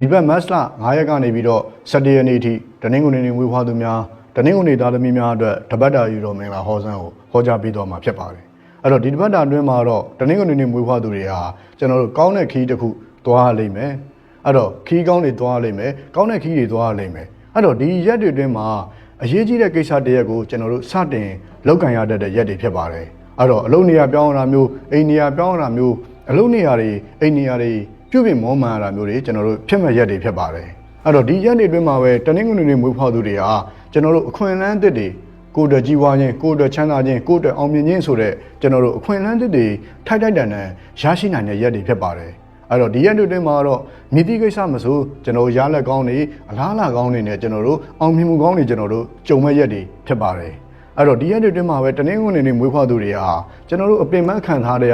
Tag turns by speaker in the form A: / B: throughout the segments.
A: ဒီဘက်မတ်လ9ရက်ကနေပြီးတော့17ရက်နေ့ထိတနင်္ဂနွေနေ့မွေးဖွားသူများတနင်္ဂနွေသားသမီးများအတွက်တပတ်တာယူတော်မင်္ဂလာဟောစံကိုဟောကြားပေးတော်မှာဖြစ်ပါတယ်အဲ့တော့ဒီတပတ်တာအတွင်းမှာတော့တနင်္ဂနွေနေ့မွေးဖွားသူတွေဟာကျွန်တော်တို့ကောင်းတဲ့ခီးတစ်ခုသွားရလိမ့်မယ်အဲ့တော့ခီးကောင်းတွေသွားရလိမ့်မယ်ကောင်းတဲ့ခီးတွေသွားရလိမ့်မယ်အဲ့တော့ဒီရက်တွေအတွင်းမှာအရေးကြီးတဲ့ကိစ္စတစ်ရက်ကိုကျွန်တော်တို့စတင်လောက်ကန်ရတတ်တဲ့ရက်တွေဖြစ်ပါတယ်အဲ့တော့အလုံးနေရာပြောင်းရတာမျိုးအိမ်နေရာပြောင်းရတာမျိုးအလုံးနေရာတွေအိမ်နေရာတွေ ပြုပြင်မောမှန်ရတာမျိုးတွေကျွန်တော်တို့ဖြစ်မဲ့ရက်တွေဖြစ်ပါတယ်အဲ့တော့ဒီရက်တွေအတွင်းမှာပဲတနင်္ဂနွေနေ့မွေးဖွားသူတွေဟာကျွန်တော်တို့အခွင့်အလမ်းအသစ်တွေကိုယ်တော်ကြီးပွားခြင်းကိုယ်တော်ချမ်းသာခြင်းကိုယ်တော်အောင်မြင်ခြင်းဆိုတဲ့ကျွန်တော်တို့အခွင့်အလမ်းအသစ်တွေထိုက်ထိုက်တန်တန်ရရှိနိုင်တဲ့ရက်တွေဖြစ်ပါတယ်အဲ့တော့ဒီရက်တွေအတွင်းမှာတော့မြည်တိကိစ္စမဆိုကျွန်တော်ရလက်ကောင်းတွေအလားအလာကောင်းတွေနဲ့ကျွန်တော်တို့အောင်မြင်မှုကောင်းတွေကျွန်တော်တို့ကြုံမဲ့ရက်တွေဖြစ်ပါတယ်အဲ့တော့ဒီရက်တွေအတွင်းမှာပဲတနင်္ဂနွေနေ့မွေးဖွားသူတွေဟာကျွန်တော်တို့အပင်ပန်းခံထားတဲ့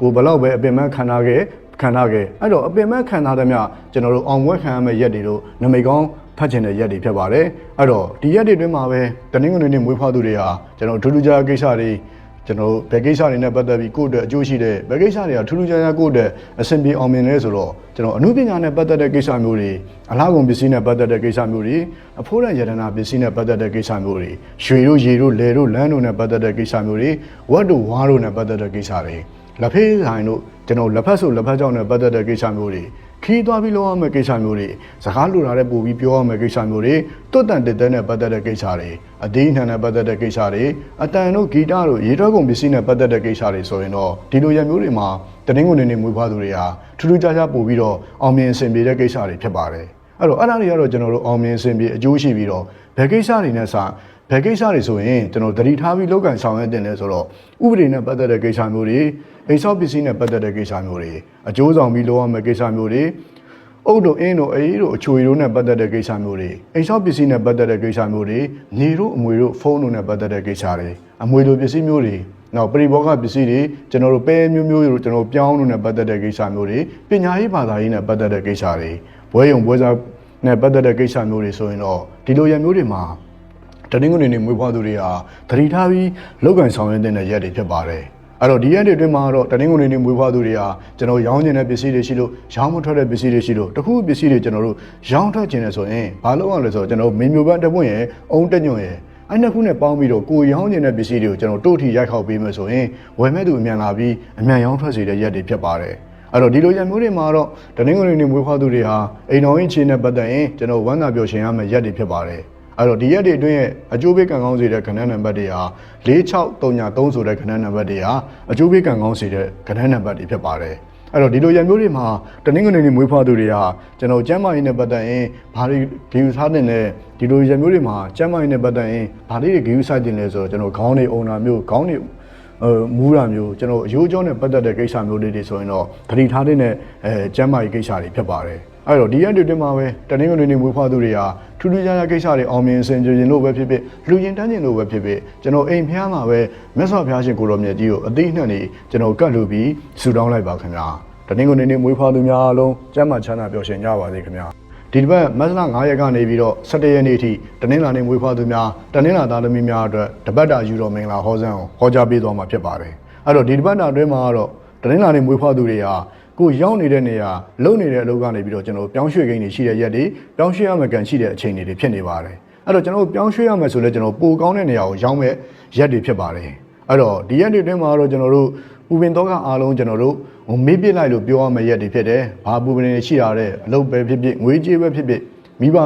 A: ကိုဘလောက်ပဲအပင်ပန်းခံထားခဲ့ ခံထားခဲ့အဲ့တော့အပင်မဲ့ခံထားတဲ့မြကျွန်တော်တို့အောင်ပွဲခံရမယ့်ရက်တွေတို့နမိတ်ကောင်းဖတ်ချင်တဲ့ရက်တွေဖြစ်ပါတယ်အဲ့တော့ဒီရက်တွေအတွင်းမှာပဲတနင်္ဂနွေနေ့မွေးဖွားသူတွေဟာကျွန်တော်တို့ထူးထူးခြားခြားကိစ္စတွေကျွန်တော်တို့ဘယ်ကိစ္စတွေနဲ့ပတ်သက်ပြီးကိုယ့်အတွက်အကျိုးရှိတဲ့ဘယ်ကိစ္စတွေကထူးထူးခြားခြားကိုယ့်အတွက်အဆင်ပြေအောင်မြင်လဲဆိုတော့ကျွန်တော်အမှုပညာနဲ့ပတ်သက်တဲ့ကိစ္စမျိုးတွေအလားကုန်ပစ္စည်းနဲ့ပတ်သက်တဲ့ကိစ္စမျိုးတွေအဖိုးရန်ယတနာပစ္စည်းနဲ့ပတ်သက်တဲ့ကိစ္စမျိုးတွေရွှေတို့ရေတို့လယ်တို့လမ်းတို့နဲ့ပတ်သက်တဲ့ကိစ္စမျိုးတွေဝတ်တို့ဝါးတို့နဲ့ပတ်သက်တဲ့ကိစ္စတွေ လက်ဖေးဆိုင်တို့ကျွန်တော်လက်ဖက်ဆိုလက်ဖက်ကြောင့်နဲ့ပတ်သက်တဲ့ကိစ္စမျိုးတွေခီးသွားပြီးလုပ်ရမယ့်ကိစ္စမျိုးတွေစကားလိုတာတဲ့ပို့ပြီးပြောရမယ့်ကိစ္စမျိုးတွေတွတ်တန်တက်တဲ့နဲ့ပတ်သက်တဲ့ကိစ္စတွေအသေးနှံနဲ့ပတ်သက်တဲ့ကိစ္စတွေအတန်တို့ဂီတတို့ရေထွက်ကုန်ပစ္စည်းနဲ့ပတ်သက်တဲ့ကိစ္စတွေဆိုရင်တော့ဒီလိုရမျိုးတွေမှာတနင်္ဂနွေနေ့မွေးဖွားသူတွေဟာထူးထူးခြားခြားပို့ပြီးတော့အောင်မြင်အဆင်ပြေတဲ့ကိစ္စတွေဖြစ်ပါတယ်အဲ့တော့အဲ့ဒါတွေကတော့ကျွန်တော်တို့အောင်မြင်အဆင်ပြေအကျိုးရှိပြီးတော့ဘယ်ကိစ္စတွေနဲ့စ ဘယ်ကိစ္စတွေဆိုရင်ကျွန်တော်သတိထားပြီးလောက်ကန်ဆောင်ရွက်တင်လဲဆိုတော့ဥပဒေနဲ့ပတ်သက်တဲ့ကိစ္စမျိုးတွေအိမ်ဆောက်ပစ္စည်းနဲ့ပတ်သက်တဲ့ကိစ္စမျိုးတွေအကျိုးဆောင်ပြီးလုပ်ရမယ့်ကိစ္စမျိုးတွေအုတ်တို့အင်းတို့အေးတို့အချိုရီတို့နဲ့ပတ်သက်တဲ့ကိစ္စမျိုးတွေအိမ်ဆောက်ပစ္စည်းနဲ့ပတ်သက်တဲ့ကိစ္စမျိုးတွေညီတို့အမွေတို့ဖုန်းတို့နဲ့ပတ်သက်တဲ့ကိစ္စတွေအမွေလိုပစ္စည်းမျိုးတွေနောက်ပရိဘောဂပစ္စည်းတွေကျွန်တော်တို့ပဲမျိုးမျိုးတို့ကျွန်တော်ပြောင်းတို့နဲ့ပတ်သက်တဲ့ကိစ္စမျိုးတွေပညာရေးဘာသာရေးနဲ့ပတ်သက်တဲ့ကိစ္စတွေဘွဲယုံဘွဲစားနဲ့ပတ်သက်တဲ့ကိစ္စမျိုးတွေဆိုရင်တော့ဒီလိုရမျိုးတွေမှာ တနင်္ဂနွေနေ့မွေးဖွားသူတွေဟာသတိထားပြီးလောက်ကန်ဆောင်ရွက်တဲ့ရက်တွေဖြစ်ပါတယ်အဲ့တော့ဒီရက်တွေအတွင်းမှာတော့တနင်္ဂနွေနေ့မွေးဖွားသူတွေဟာကျွန်တော်ရောင်းချင်တဲ့ပစ္စည်းတွေရှိလို့ရောင်းမထွက်တဲ့ပစ္စည်းတွေရှိလို့တခုပစ္စည်းတွေကျွန်တော်တို့ရောင်းထွက်ခြင်းလဲဆိုရင်ဘာလို့အောင်လဲဆိုတော့ကျွန်တော်မင်းမျိုးပန်းတစ်ပွင့်ရယ်အုံတက်ညွန့်ရယ်အဲ့နှစ်ခုနဲ့ပေါင်းပြီးတော့ကိုရောင်းချင်တဲ့ပစ္စည်းတွေကိုကျွန်တော်တို့ထီရိုက်ခောက်ပေးမယ်ဆိုရင်ဝယ်မဲ့သူအမြန်လာပြီးအမြန်ရောင်းထွက်စေတဲ့ရက်တွေဖြစ်ပါတယ်အဲ့တော့ဒီလိုရမျိုးတွေမှာတော့တနင်္ဂနွေနေ့မွေးဖွားသူတွေဟာအိမ်တော်ရင်ချင်းနဲ့ပတ်သက်ရင်ကျွန်တော်ဝမ်းသာပျော်ရွှင်ရမယ့်ရက်တွေဖြစ်ပါတယ် အဲ့တော့ဒီရက်တွေအတွင်းရဲ့အကျိုးပေးကံကောင်းစေတဲ့ခဏနံပါတ်တွေဟာ4633ဆိုတဲ့ခဏနံပါတ်တွေဟာအကျိုးပေးကံကောင်းစေတဲ့ခဏနံပါတ်တွေဖြစ်ပါတယ်အဲ့တော့ဒီလိုရမျိုးတွေမှာတနင်္ဂနွေနေ့မွေးဖွားသူတွေဟာကျွန်တော်ကျမ်းမာရေးနဲ့ပတ်သက်ရင်ဘာတွေဂရုစားတင်လဲဒီလိုရမျိုးတွေမှာကျမ်းမာရေးနဲ့ပတ်သက်ရင်ဘာတွေဂရုစိုက်တင်လဲဆိုတော့ကျွန်တော်ခေါင်းတွေအုံနာမျိုးခေါင်းတွေအဲမူးတာမျိုးကျွန်တော်အယိုးကြောနဲ့ပတ်သက်တဲ့ကိစ္စမျိုးလေးတွေဆိုရင်တော့သတိထားတဲ့အဲကျမ်းမာရေးကိစ္စတွေဖြစ်ပါတယ် အဲ့တော့ဒီရက်တွေတင်မှာပဲတနင်္ဂနွေနေ့မွေးဖွားသူတွေဟာထူးထူးခြားခြားကိစ္စတွေအောင်မြင်စင်ကြင်လို့ပဲဖြစ်ဖြစ်လူရင်တန်းကျင်လို့ပဲဖြစ်ဖြစ်ကျွန်တော်အိမ်ဖျားမှာပဲမြတ်စွာဘုရားရှင်ကိုတော်မြတ်ကြီးကိုအသိနှံ့နေကျွန်တော်ကတ်လူပြီးဆုတောင်းလိုက်ပါခင်ဗျာတနင်္ဂနွေနေ့မွေးဖွားသူများအားလုံးကျမ်းမာချမ်းသာပျော်ရွှင်ကြပါစေခင်ဗျာဒီတစ်ပတ်မတ်လ9ရက်ကနေပြီးတော့17ရက်နေ့ထိတနင်္လာနေ့မွေးဖွားသူများတနင်္လာသားသမီးများအတွက်တပတ်တာယူတော်မင်္ဂလာဟောစံကိုဟောကြားပေးသွားမှာဖြစ်ပါတယ်အဲ့တော့ဒီတစ်ပတ်တာအတွင်းမှာတော့တနင်္လာနေ့မွေးဖွားသူတွေဟာ ကိုရောက်နေတဲ့နေရာလုံနေတဲ့အလုပ်ကနေပြီးတော့ကျွန်တော်ပြောင်းရွှေ့ကိန်းတွေရှိတဲ့ရက်တွေပြောင်းရွှေ့ရမယ့်ကံရှိတဲ့အချိန်တွေဖြစ်နေပါတယ်အဲ့တော့ကျွန်တော်ပြောင်းရွှေ့ရမယ်ဆိုလဲကျွန်တော်ပိုကောင်းတဲ့နေရာကိုရောက်မဲ့ရက်တွေဖြစ်ပါတယ်အဲ့တော့ဒီရက်တွေအတွင်းမှာတော့ကျွန်တော်တို့ပူပင်တော့ကအားလုံးကျွန်တော်တို့ဟိုမေးပြစ်လိုက်လို့ပြောရမယ့်ရက်တွေဖြစ်တယ်ဘာပူပင်တွေရှိရတဲ့အလုပ်ပဲဖြစ်ဖြစ်ငွေကြေးပဲဖြစ်ဖြစ် မိဘ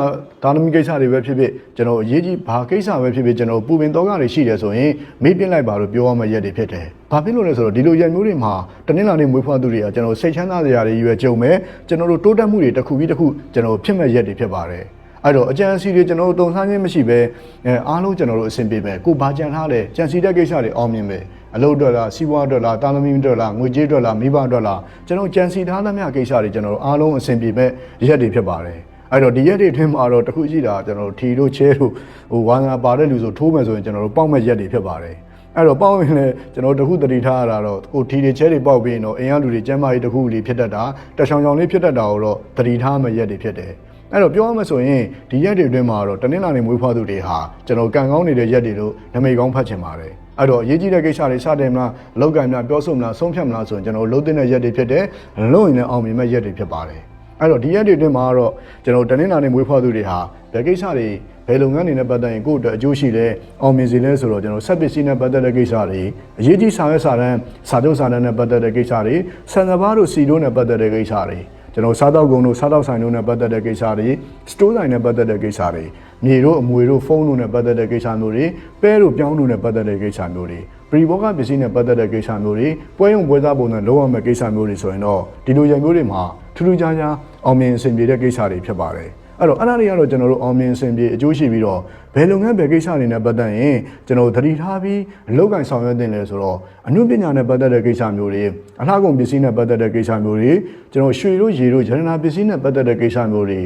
A: တာသမီကိစ္စတွေပဲဖြစ်ဖြစ်ကျွန်တော်အရေးကြီးဘာကိစ္စပဲဖြစ်ဖြစ်ကျွန်တော်ပူပင်တော့ကတွေရှိတယ်ဆိုရင်မေးပြစ်လိုက်ပါလို့ပြောရမယ့်ရက်တွေဖြစ်တယ်ဘာဖြစ်လို့လဲဆိုတော့ဒီလိုရက်မျိုးတွေမှာတနင်္လာနေ့မွေးဖွားသူတွေကကျွန်တော်စိတ်ချမ်းသာစရာတွေရွယ်ကြုံမဲ့ကျွန်တော်တို့တိုးတက်မှုတွေတစ်ခုပြီးတစ်ခုကျွန်တော်ဖြစ်မဲ့ရက်တွေဖြစ်ပါတယ်အဲ့တော့အကြံစီတွေကျွန်တော်တို့တုံဆန်းခြင်းမရှိပဲအဲအားလုံးကျွန်တော်တို့အဆင်ပြေမယ်ကိုဘာကြံထားလဲကြံစီတဲ့ကိစ္စတွေအောင်မြင်မယ်အလုပ်အတွက်လားစီးပွားအတွက်လားတာသမီအတွက်လားငွေကြေးအတွက်လားမိဘအတွက်လားကျွန်တော်ကြံစီထားသမျှကိစ္စတွေကျွန်တော်တို့အားလုံးအဆင်ပြေမဲ့ရက်တွေဖြစ်ပါတယ် အဲ့တော့ဒီရက်တွေအတွင်းမှာတော့တခုရှိတာကျွန်တော်တို့ထီတို့ချဲတို့ဟိုဝါငါပါတဲ့လူဆိုထိုးမယ်ဆိုရင်ကျွန်တော်တို့ပေါက်မဲ့ရက်တွေဖြစ်ပါတယ်အဲ့တော့ပေါက်ရင်လည်းကျွန်တော်တခုတတိထားရတာတော့ကိုထီတွေချဲတွေပေါက်ပြီးရင်တော့အင်အားလူတွေကျမ်းမာရေးတခုလေးဖြစ်တတ်တာတချောင်ချောင်လေးဖြစ်တတ်တာကိုတော့တတိထားမဲ့ရက်တွေဖြစ်တယ်အဲ့တော့ပြောရမယ်ဆိုရင်ဒီရက်တွေအတွင်းမှာတော့တနင်္လာနေ့မွေးဖွားသူတွေဟာကျွန်တော်ကံကောင်းနေတဲ့ရက်တွေလို့နမိတ်ကောင်းဖတ်ချင်ပါတယ်အဲ့တော့အရေးကြီးတဲ့ကိစ္စတွေစတယ်မလားလောက်ကံများပြောဆိုမလားဆုံးဖြတ်မလားဆိုရင်ကျွန်တော်လုံးတင်တဲ့ရက်တွေဖြစ်တယ်လုံးရင်လည်းအောင်မြင်မဲ့ရက်တွေဖြစ်ပါတယ် အဲ့တော့ဒီရက်တွေအတွင်းမှာတော့ကျွန်တော်တနင်္လာနေ့မွေးဖွားသူတွေဟာဘယ်ကိစ္စတွေဘယ်လုပ်ငန်းတွေနဲ့ပတ်သက်ရင်ကိုယ့်အတွက်အကျိုးရှိလဲအောင်မြင်စေလဲဆိုတော့ကျွန်တော်ဆက်ပစ္စည်းနဲ့ပတ်သက်တဲ့ကိစ္စတွေအရေးကြီးဆောင်ရွက်စာတမ်းစာချုပ်စာတမ်းနဲ့ပတ်သက်တဲ့ကိစ္စတွေဆန်စပါးတို့စီတို့နဲ့ပတ်သက်တဲ့ကိစ္စတွေကျွန်တော်စားတော့ကုန်တို့စားတော့ဆိုင်တို့နဲ့ပတ်သက်တဲ့ကိစ္စတွေစတိုးဆိုင်နဲ့ပတ်သက်တဲ့ကိစ္စတွေမြေတို့အမွေတို့ဖုန်းတို့နဲ့ပတ်သက်တဲ့ကိစ္စမျိုးတွေပဲတို့ပြောင်းတို့နဲ့ပတ်သက်တဲ့ကိစ္စမျိုးတွေပရီဘောကပစ္စည်းနဲ့ပတ်သက်တဲ့ကိစ္စမျိုးတွေပွဲရုံပွဲစားပုံနဲ့လုံးဝမဲ့ကိစ္စမျိုးတွေဆိုရင်တော့ဒီလိုရံမျိုးတွေမှာထူးထူးခြားခြား အောင်မြင်အဆင်ပြေတဲ့ကိစ္စတွေဖြစ်ပါတယ်အဲ့တော့အဲ့ဒါတွေကတော့ကျွန်တော်တို့အောင်မြင်အဆင်ပြေအကျိုးရှိပြီးတော့ဘယ်လုပ်ငန်းဘယ်ကိစ္စတွေနဲ့ပတ်သက်ရင်ကျွန်တော်သတိထားပြီးအလုပ်ကိုင်ဆောင်ရွက်တင်လဲဆိုတော့အမှုပညာနဲ့ပတ်သက်တဲ့ကိစ္စမျိုးတွေအလှကုန်ပစ္စည်းနဲ့ပတ်သက်တဲ့ကိစ္စမျိုးတွေကျွန်တော်ရွှေတို့ရေတို့ရတနာပစ္စည်းနဲ့ပတ်သက်တဲ့ကိစ္စမျိုးတွေ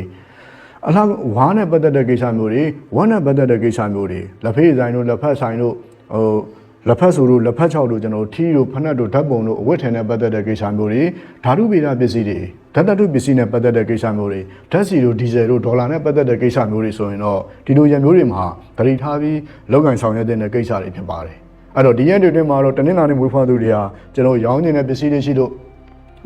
A: အလှဝါးနဲ့ပတ်သက်တဲ့ကိစ္စမျိုးတွေဝမ်းနဲ့ပတ်သက်တဲ့ကိစ္စမျိုးတွေလက်ဖေးဆိုင်တို့လက်ဖက်ဆိုင်တို့ဟို လက်ဖက်ဆိုတို့လက်ဖက်ချောက်တို့ကျွန်တော်ထီးတို့ဖနက်တို့ဓာတ်ပုံတို့အဝတ်ထည်နဲ့ပတ်သက်တဲ့ကိစ္စမျိုးတွေဓာတုဗေဒပစ္စည်းတွေဓာတ်တတုပစ္စည်းနဲ့ပတ်သက်တဲ့ကိစ္စမျိုးတွေဓာတ်စီတို့ဒီဇယ်တို့ဒေါ်လာနဲ့ပတ်သက်တဲ့ကိစ္စမျိုးတွေဆိုရင်တော့ဒီလိုရံမျိုးတွေမှာဂရိထားပြီးလောက်ကန်ဆောင်ရွက်တဲ့ကိစ္စတွေဖြစ်ပါတယ်အဲ့တော့ဒီရက်တွေအတွင်းမှာတော့တနင်္လာနေ့မွေးဖွားသူတွေဟာကျွန်တော်ရောင်းနေတဲ့ပစ္စည်းတွေရှိလို့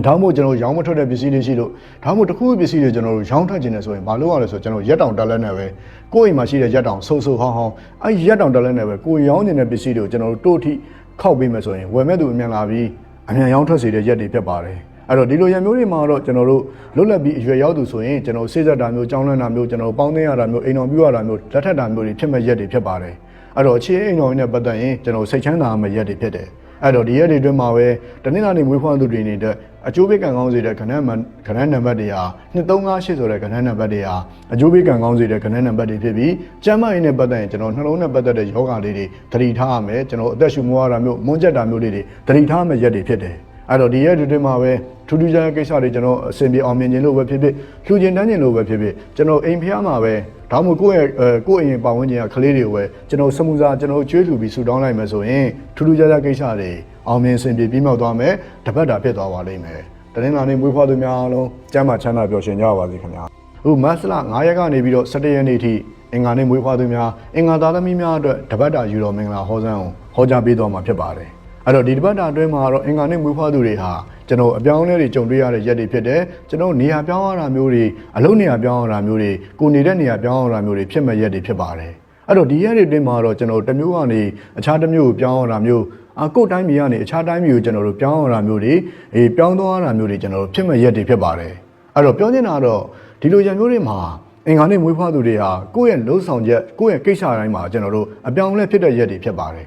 A: ဒါမှမဟုတ်ကျွန်တော်ရောင်းမထွက်တဲ့ပစ္စည်းတွေရှိလို့ဒါမှမဟုတ်တစ်ခုပစ္စည်းတွေကျွန်တော်တို့ရောင်းထွက်ခြင်းနဲ့ဆိုရင်မလုပ်ရလဲဆိုကျွန်တော်ရက်တောင်တက်လက်နဲ့ပဲကိုယ့်အိမ်မှာရှိတဲ့ရက်တောင်ဆူဆူဟောင်းဟောင်းအဲရက်တောင်တက်လက်နဲ့ပဲကိုယ်ရောင်းနေတဲ့ပစ္စည်းတွေကိုကျွန်တော်တို့တို့ထိခောက်ပေးမယ်ဆိုရင်ဝယ်မဲ့သူအမြန်လာပြီးအမြန်ရောင်းထွက်စေတဲ့ရက်တွေဖြစ်ပါတယ်အဲ့တော့ဒီလိုရံမျိုးတွေမှာတော့ကျွန်တော်တို့လွတ်လပ်ပြီးအရွယ်ရောက်သူဆိုရင်ကျွန်တော်စိတ်သက်တာမျိုးကြောင်းလန့်တာမျိုးကျွန်တော်ပေါင်းသိရတာမျိုးအိမ်တော်ပြုရတာမျိုးလက်ထက်တာမျိုးတွေဖြစ်မဲ့ရက်တွေဖြစ်ပါတယ်အဲ့တော့အခြေအိမ်တော်နဲ့ပတ်သက်ရင်ကျွန်တော်စိတ်ချမ်းသာမဲ့ရက်တွေဖြစ်တယ် အဲ့တော့ဒီရက်တွေအတွင်းမှာပဲတနင်္လာနေ့မွေးဖွားသူတွေနေတဲ့အကျိုးပေးကံကောင်းစေတဲ့ခဏမှန်ခဏနံပါတ်တွေဟာ2358ဆိုတဲ့ခဏနံပါတ်တွေဟာအကျိုးပေးကံကောင်းစေတဲ့ခဏနံပါတ်တွေဖြစ်ပြီးကျန်းမာရေးနဲ့ပတ်သက်ရင်ကျွန်တော်နှလုံးနဲ့ပတ်သက်တဲ့ယောဂလေးတွေသတိထားရမယ်ကျွန်တော်အသက်ရှူမွားတာမျိုးမွန်းကျက်တာမျိုးလေးတွေသတိထားရမယ်ရက်တွေဖြစ်တယ် အဲ့တော့ဒီရက်တွေမှာပဲထူးထူးခြားခြားကိစ္စတွေကျွန်တော်အဆင်ပြေအောင်မြင်ခြင်းလို့ပဲဖြစ်ဖြစ်လှူခြင်းတန်းခြင်းလို့ပဲဖြစ်ဖြစ်ကျွန်တော်အိမ်ဖျားမှာပဲဒါမှမဟုတ်ကိုယ့်ရဲ့အဲကိုယ့်အိမ်ပတ်ဝန်းကျင်ကကလေးတွေကိုပဲကျွန်တော်စမှုစာကျွန်တော်ကျွေးလှူပြီးဆူတောင်းလိုက်မယ်ဆိုရင်ထူးထူးခြားခြားကိစ္စတွေအောင်မြင်အဆင်ပြေပြီးမြောက်သွားမယ်တပတ်တာဖြစ်သွားပါလိမ့်မယ်တနင်္လာနေ့မွေးဖွားသူများအားလုံးကျမ်းမာချမ်းသာပျော်ရွှင်ကြပါစေခင်ဗျာအခုမတ်လ9ရက်ကနေပြီးတော့17ရက်နေ့ထိအင်္ဂါနေ့မွေးဖွားသူများအင်္ဂါသားသမီးများအတွက်တပတ်တာယူတော်မင်္ဂလာဟောစံကိုဟောကြားပေးတော်မှာဖြစ်ပါတယ် အဲ့တော့ဒီတပတ်တာအတွင်းမှာတော့အင်္ဂါနေ့မွေးဖွားသူတွေဟာကျွန်တော်အပြောင်းအလဲတွေကြုံတွေ့ရတဲ့ရက်တွေဖြစ်တယ်ကျွန်တော်နေရာပြောင်းရတာမျိုးတွေအလုပ်နေရာပြောင်းရတာမျိုးတွေကိုနေတဲ့နေရာပြောင်းရတာမျိုးတွေဖြစ်မဲ့ရက်တွေဖြစ်ပါတယ်အဲ့တော့ဒီရက်တွေအတွင်းမှာတော့ကျွန်တော်တစ်မျိုးကနေအခြားတစ်မျိုးကိုပြောင်းရတာမျိုးအကုတ်တိုင်းပြည်ကနေအခြားတိုင်းပြည်ကိုကျွန်တော်တို့ပြောင်းရတာမျိုးတွေအေးပြောင်းသွားရတာမျိုးတွေကျွန်တော်တို့ဖြစ်မဲ့ရက်တွေဖြစ်ပါတယ်အဲ့တော့ပြောချင်တာတော့ဒီလိုရက်မျိုးတွေမှာအင်္ဂါနေ့မွေးဖွားသူတွေဟာကိုယ့်ရဲ့လှုပ်ဆောင်ချက်ကိုယ့်ရဲ့ကိစ္စတိုင်းမှာကျွန်တော်တို့အပြောင်းအလဲဖြစ်တဲ့ရက်တွေဖြစ်ပါတယ်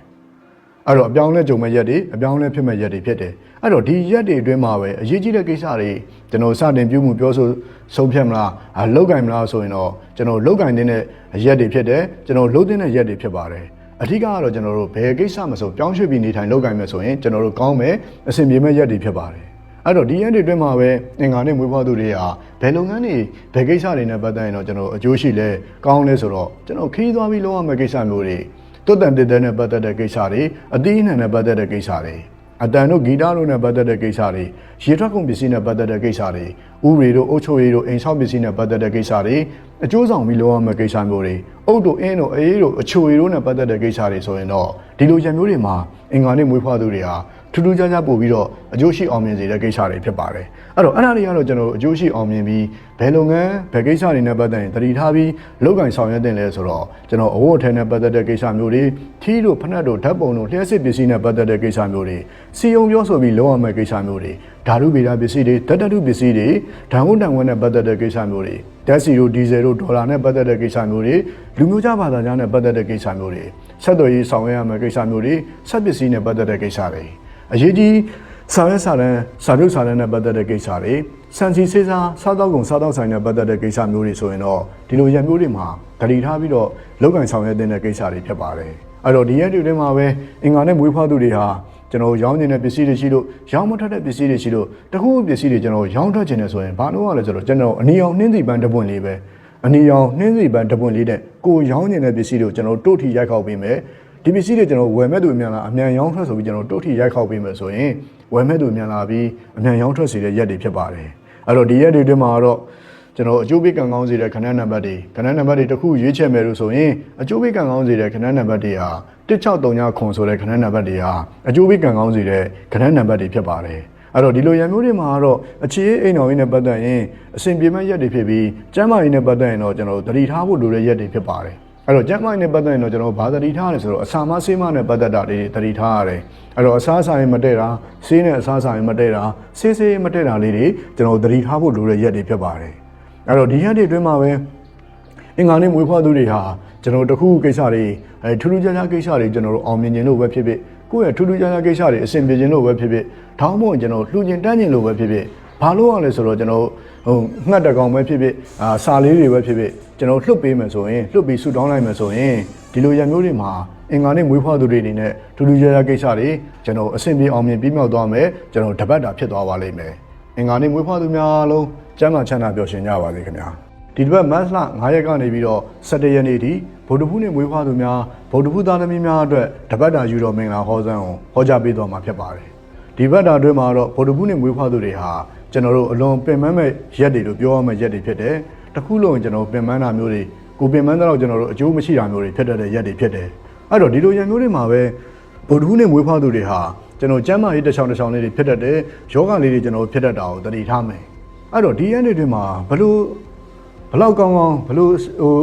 A: အဲ့တော့အပြောင်းလဲကြုံမဲ့ရက်တွေအပြောင်းလဲဖြစ်မဲ့ရက်တွေဖြစ်တယ်အဲ့တော့ဒီရက်တွေအတွင်းမှာပဲအရေးကြီးတဲ့ကိစ္စတွေကျွန်တော်စတင်ပြုမှုပြောဆိုဆုံးဖြတ်မလားအလောက်ကင်မလားဆိုရင်တော့ကျွန်တော်လောက်ကင်တဲ့ရက်တွေဖြစ်တယ်ကျွန်တော်လှုပ်တဲ့ရက်တွေဖြစ်ပါတယ်အထူးကတော့ကျွန်တော်တို့ဘယ်ကိစ္စမဆိုပြောင်းရွှေ့ပြီးနေထိုင်လောက်ကင်မယ်ဆိုရင်ကျွန်တော်တို့ကောင်းမယ်အဆင်ပြေမဲ့ရက်တွေဖြစ်ပါတယ်အဲ့တော့ဒီရက်တွေအတွင်းမှာပဲအင်္ဂါနေ့မွေးဖွားသူတွေဟာဘယ်လုပ်ငန်းတွေဘယ်ကိစ္စတွေနဲ့ပတ်သက်ရင်တော့ကျွန်တော်အကျိုးရှိလဲကောင်းလဲဆိုတော့ကျွန်တော်ခီးသွားပြီးလုပ်ရမယ့်ကိစ္စမျိုးတွေ တွတ်တန်တက်တဲ့နဲ့ပတ်သက်တဲ့ကိစ္စတွေအသီးအနှံနဲ့ပတ်သက်တဲ့ကိစ္စတွေအတန်တို့ဂီတတို့နဲ့ပတ်သက်တဲ့ကိစ္စတွေရေထွက်ကုန်ပစ္စည်းနဲ့ပတ်သက်တဲ့ကိစ္စတွေဥရေတို့အုတ်ချိုရီတို့အိမ်ဆောက်ပစ္စည်းနဲ့ပတ်သက်တဲ့ကိစ္စတွေအကျိုးဆောင်ပြီးလုပ်ရမယ့်ကိစ္စမျိုးတွေအုတ်တို့အင်းတို့အေးတို့အချိုရီတို့နဲ့ပတ်သက်တဲ့ကိစ္စတွေဆိုရင်တော့ဒီလိုရံမျိုးတွေမှာအင်္ဂါနေ့မွေးဖွားသူတွေဟာထူးထူးခြားခြားပို့ပြီးတော့အကျိုးရှိအောင်မြင်စေတဲ့ကိစ္စတွေဖြစ်ပါတယ် အဲ့တော့အဲ့ဒါတွေကတော့ကျွန်တော်တို့အကျိုးရှိအောင်မြင်ပြီးဘယ်လုပ်ငန်းဘယ်ကိစ္စတွေနဲ့ပတ်သက်ရင်တတိထားပြီးလောက်ကင်ဆောင်ရွက်တင်လဲဆိုတော့ကျွန်တော်အဝတ်အထည်နဲ့ပတ်သက်တဲ့ကိစ္စမျိုးတွေထီးတို့ဖနက်တို့ဓာတ်ပုံတို့လျှက်စစ်ပစ္စည်းနဲ့ပတ်သက်တဲ့ကိစ္စမျိုးတွေစီယုံပြောဆိုပြီးလုပ်ရမယ့်ကိစ္စမျိုးတွေဓာတုဗေဒပစ္စည်းတွေဓာတ်တတုပစ္စည်းတွေဓာတ်ဝန်းတန်ဝန်းနဲ့ပတ်သက်တဲ့ကိစ္စမျိုးတွေဓာတ်စီတို့ဒီဇယ်တို့ဒေါ်လာနဲ့ပတ်သက်တဲ့ကိစ္စမျိုးတွေလူမျိုးခြားဘာသာခြားနဲ့ပတ်သက်တဲ့ကိစ္စမျိုးတွေဆက်သွယ်ရေးဆောင်ရွက်ရမယ့်ကိစ္စမျိုးတွေဆက်ပစ္စည်းနဲ့ပတ်သက်တဲ့ကိစ္စတွေအရေးကြီး စာရွက်စာတမ်းစာချုပ်စာတမ်းနဲ့ပတ်သက်တဲ့ကိစ္စတွေစံစီစေးစားစားတော့ကုန်စားတော့ဆိုင်နဲ့ပတ်သက်တဲ့ကိစ္စမျိုးတွေဆိုရင်တော့ဒီလိုရံမျိုးတွေမှာဂရီထားပြီးတော့လောက်ကင်ဆောင်ရွက်တဲ့ကိစ္စတွေဖြစ်ပါတယ်အဲ့တော့ဒီရက်တွေထဲမှာပဲအင်္ဂါနဲ့မွေးဖွားသူတွေဟာကျွန်တော်ရောင်းနေတဲ့ပစ္စည်းတွေရှိလို့ရောင်းမထွက်တဲ့ပစ္စည်းတွေရှိလို့တခုပစ္စည်းတွေကျွန်တော်ရောင်းထွက်ခြင်းနဲ့ဆိုရင်ဘာလို့ရလဲဆိုတော့ကျွန်တော်အနီအောင်နှင်းစီပန်းတစ်ပွင့်လေးပဲအနီအောင်နှင်းစီပန်းတစ်ပွင့်လေးတဲ့ကိုရောင်းနေတဲ့ပစ္စည်းတွေကိုကျွန်တော်တို့ထီရိုက်ခောက်ပေးမယ်ဒီပစ္စည်းတွေကျွန်တော်ဝယ်မဲ့သူအမြန်လာအမြန်ရောင်းထွက်ဆိုပြီးကျွန်တော်တို့ထီရိုက်ခောက်ပေးမယ်ဆိုရင် ဝယ်မဲ့သူအမြန်လာပြီးအမြန်ရောင်းထွက်စေတဲ့ရက်တွေဖြစ်ပါတယ်အဲ့တော့ဒီရက်တွေအတွင်းမှာတော့ကျွန်တော်အကျိုးပေးကံကောင်းစေတဲ့ခဏနံပါတ်တွေခဏနံပါတ်တွေတစ်ခုရွေးချယ်မယ်လို့ဆိုရင်အကျိုးပေးကံကောင်းစေတဲ့ခဏနံပါတ်တွေဟာ1639ခွန်ဆိုတဲ့ခဏနံပါတ်တွေဟာအကျိုးပေးကံကောင်းစေတဲ့ခဏနံပါတ်တွေဖြစ်ပါတယ်အဲ့တော့ဒီလိုရံမျိုးတွေမှာတော့အခြေအေးအိမ်တော်ကြီးနဲ့ပတ်သက်ရင်အစဉ်ပြေမဲ့ရက်တွေဖြစ်ပြီးကျမ်းမာရေးနဲ့ပတ်သက်ရင်တော့ကျွန်တော်တို့သတိထားဖို့လိုတဲ့ရက်တွေဖြစ်ပါတယ် အဲ့တော့ကျမ်းမာရေးနဲ့ပတ်သက်ရင်တော့ကျွန်တော်ဘာသတိထားရလဲဆိုတော့အစာမဆေးမနဲ့ပတ်သက်တာတွေသတိထားရတယ်အဲ့တော့အစားအစာရင်မတည့်တာဆေးနဲ့အစားအစာရင်မတည့်တာဆေးဆေးမတည့်တာလေးတွေကျွန်တော်တို့သတိထားဖို့လိုတဲ့ရက်တွေဖြစ်ပါတယ်အဲ့တော့ဒီရက်တွေအတွင်းမှာပဲအင်္ဂါနေ့မွေးဖွားသူတွေဟာကျွန်တော်တို့တစ်ခုခုကိစ္စတွေအဲထူးထူးခြားခြားကိစ္စတွေကျွန်တော်တို့အောင်မြင်ခြင်းလို့ပဲဖြစ်ဖြစ်ကိုယ့်ရဲ့ထူးထူးခြားခြားကိစ္စတွေအဆင်ပြေခြင်းလို့ပဲဖြစ်ဖြစ်ထောင်းမို့ကျွန်တော်လှူခြင်းတန်းခြင်းလို့ပဲဖြစ်ဖြစ် ဘာလို့ရလဲဆိုတော့ကျွန်တော်ဟိုငှက်တကောင်ပဲဖြစ်ဖြစ်အာစာလေးတွေပဲဖြစ်ဖြစ်ကျွန်တော်လှုပ်ပေးမယ်ဆိုရင်လှုပ်ပြီးဆူတောင်းလိုက်မယ်ဆိုရင်ဒီလိုရမျိုးတွေမှာအင်္ဂါနေ့မွေးဖွားသူတွေအနေနဲ့ထူးထူးခြားခြားကိစ္စတွေကျွန်တော်အဆင်ပြေအောင်မြင်ပြီးမြောက်သွားမယ်ကျွန်တော်တပတ်တာဖြစ်သွားပါလိမ့်မယ်အင်္ဂါနေ့မွေးဖွားသူများအားလုံးကျမ်းမာချမ်းသာပျော်ရွှင်ကြပါစေခင်ဗျာဒီတစ်ပတ်မတ်လ9ရက်ကနေပြီးတော့17ရက်နေ့ထိဗုဒ္ဓဘုနေ့မွေးဖွားသူများဗုဒ္ဓဘုသားသမီးများအတွက်တပတ်တာယူတော်မင်္ဂလာဟောစံကိုဟောကြားပေးတော်မှာဖြစ်ပါတယ်။ဒီဘတ်တာအတွင်းမှာတော့ဗုဒ္ဓဘုနေ့မွေးဖွားသူတွေဟာ ကျွန်တော်တို့အလွန်ပင်ပန်းမဲ့ရက်တွေလို့ပြောရမယ့်ရက်တွေဖြစ်တယ်။တစ်ခုလုံးကျွန်တော်ပင်ပန်းတာမျိုးတွေကိုပင်ပန်းတော့ကျွန်တော်တို့အကျိုးမရှိတာမျိုးတွေဖြစ်တတ်တဲ့ရက်တွေဖြစ်တယ်။အဲ့တော့ဒီလိုရက်မျိုးတွေမှာပဲဗုဒ္ဓဘုနေ့မွေးဖွားသူတွေဟာကျွန်တော်ကျမ်းမာရေးတစ်ချောင်းတစ်ချောင်းလေးတွေဖြစ်တတ်တယ်။ယောဂလေးတွေကျွန်တော်ဖြစ်တတ်တာကိုသတိထားမယ်။အဲ့တော့ဒီရက်တွေတွေမှာဘလို့ဘလောက်ကောင်းကောင်းဘလို့ဟို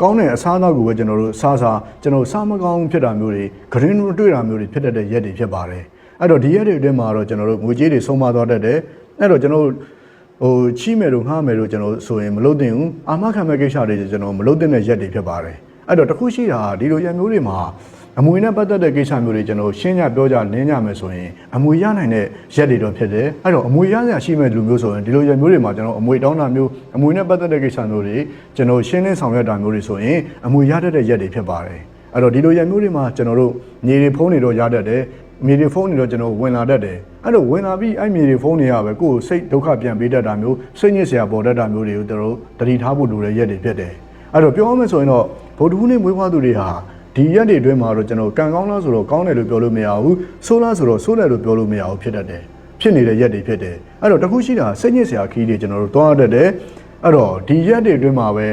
A: ကောင်းတဲ့အစားအသောက်ကိုပဲကျွန်တော်တို့စားစားကျွန်တော်စားမကောင်းဖြစ်တာမျိုးတွေဂရင်းတွေ့တာမျိုးတွေဖြစ်တတ်တဲ့ရက်တွေဖြစ်ပါတယ်အဲ့တော့ဒီရက်တွေအတွင်းမှာတော့ကျွန်တော်တို့ငွေကြေးတွေဆုံးမသွားတတ်တယ် အဲ့တော့ကျွန်တော်တို့ဟိုချီးမယ်လို့ငှားမယ်လို့ကျွန်တော်ဆိုရင်မလုပ်သင့်ဘူးအာမခံမဲ့ကိစ္စတွေကျွန်တော်မလုပ်သင့်တဲ့ရက်တွေဖြစ်ပါတယ်အဲ့တော့တခုရှိတာကဒီလိုရက်မျိုးတွေမှာအမွေနဲ့ပတ်သက်တဲ့ကိစ္စမျိုးတွေကျွန်တော်ရှင်းကြပြောကြလင်းကြမယ်ဆိုရင်အမွေရနိုင်တဲ့ရက်တွေတော့ဖြစ်တယ်အဲ့တော့အမွေရစရာရှိမဲ့လူမျိုးဆိုရင်ဒီလိုရက်မျိုးတွေမှာကျွန်တော်အမွေတောင်းတာမျိုးအမွေနဲ့ပတ်သက်တဲ့ကိစ္စမျိုးတွေကျွန်တော်ရှင်းလင်းဆောင်ရွက်တာမျိုးတွေဆိုရင်အမွေရတတ်တဲ့ရက်တွေဖြစ်ပါတယ်အဲ့တော့ဒီလိုရက်မျိုးတွေမှာကျွန်တော်တို့ညီတွေဖုန်းတွေတော့ရတတ်တယ် မြေတွေဖုန်းတွေတော့ကျွန်တော်ဝင်လာတတ်တယ်အဲ့တော့ဝင်လာပြီးအဲ့မြေတွေဖုန်းတွေကပဲကိုယ်စိတ်ဒုက္ခပြန်ပေးတတ်တာမျိုးစိတ်ညစ်စရာပေါ်တတ်တာမျိုးတွေကိုတို့တတိထားဖို့လိုတဲ့ရက်တွေဖြစ်တယ်အဲ့တော့ပြောရမယ်ဆိုရင်တော့ဗုဒ္ဓဟူးနေ့မွေးဖွားသူတွေဟာဒီရက်တွေအတွင်းမှာတော့ကျွန်တော်ကံကောင်းလားဆိုတော့ကောင်းတယ်လို့ပြောလို့မရဘူးဆိုးလားဆိုတော့ဆိုးတယ်လို့ပြောလို့မရဘူးဖြစ်တတ်တယ်ဖြစ်နေတဲ့ရက်တွေဖြစ်တယ်အဲ့တော့တခုရှိတာစိတ်ညစ်စရာခီးတွေကျွန်တော်တို့တွားတတ်တယ်အဲ့တော့ဒီရက်တွေအတွင်းမှာပဲ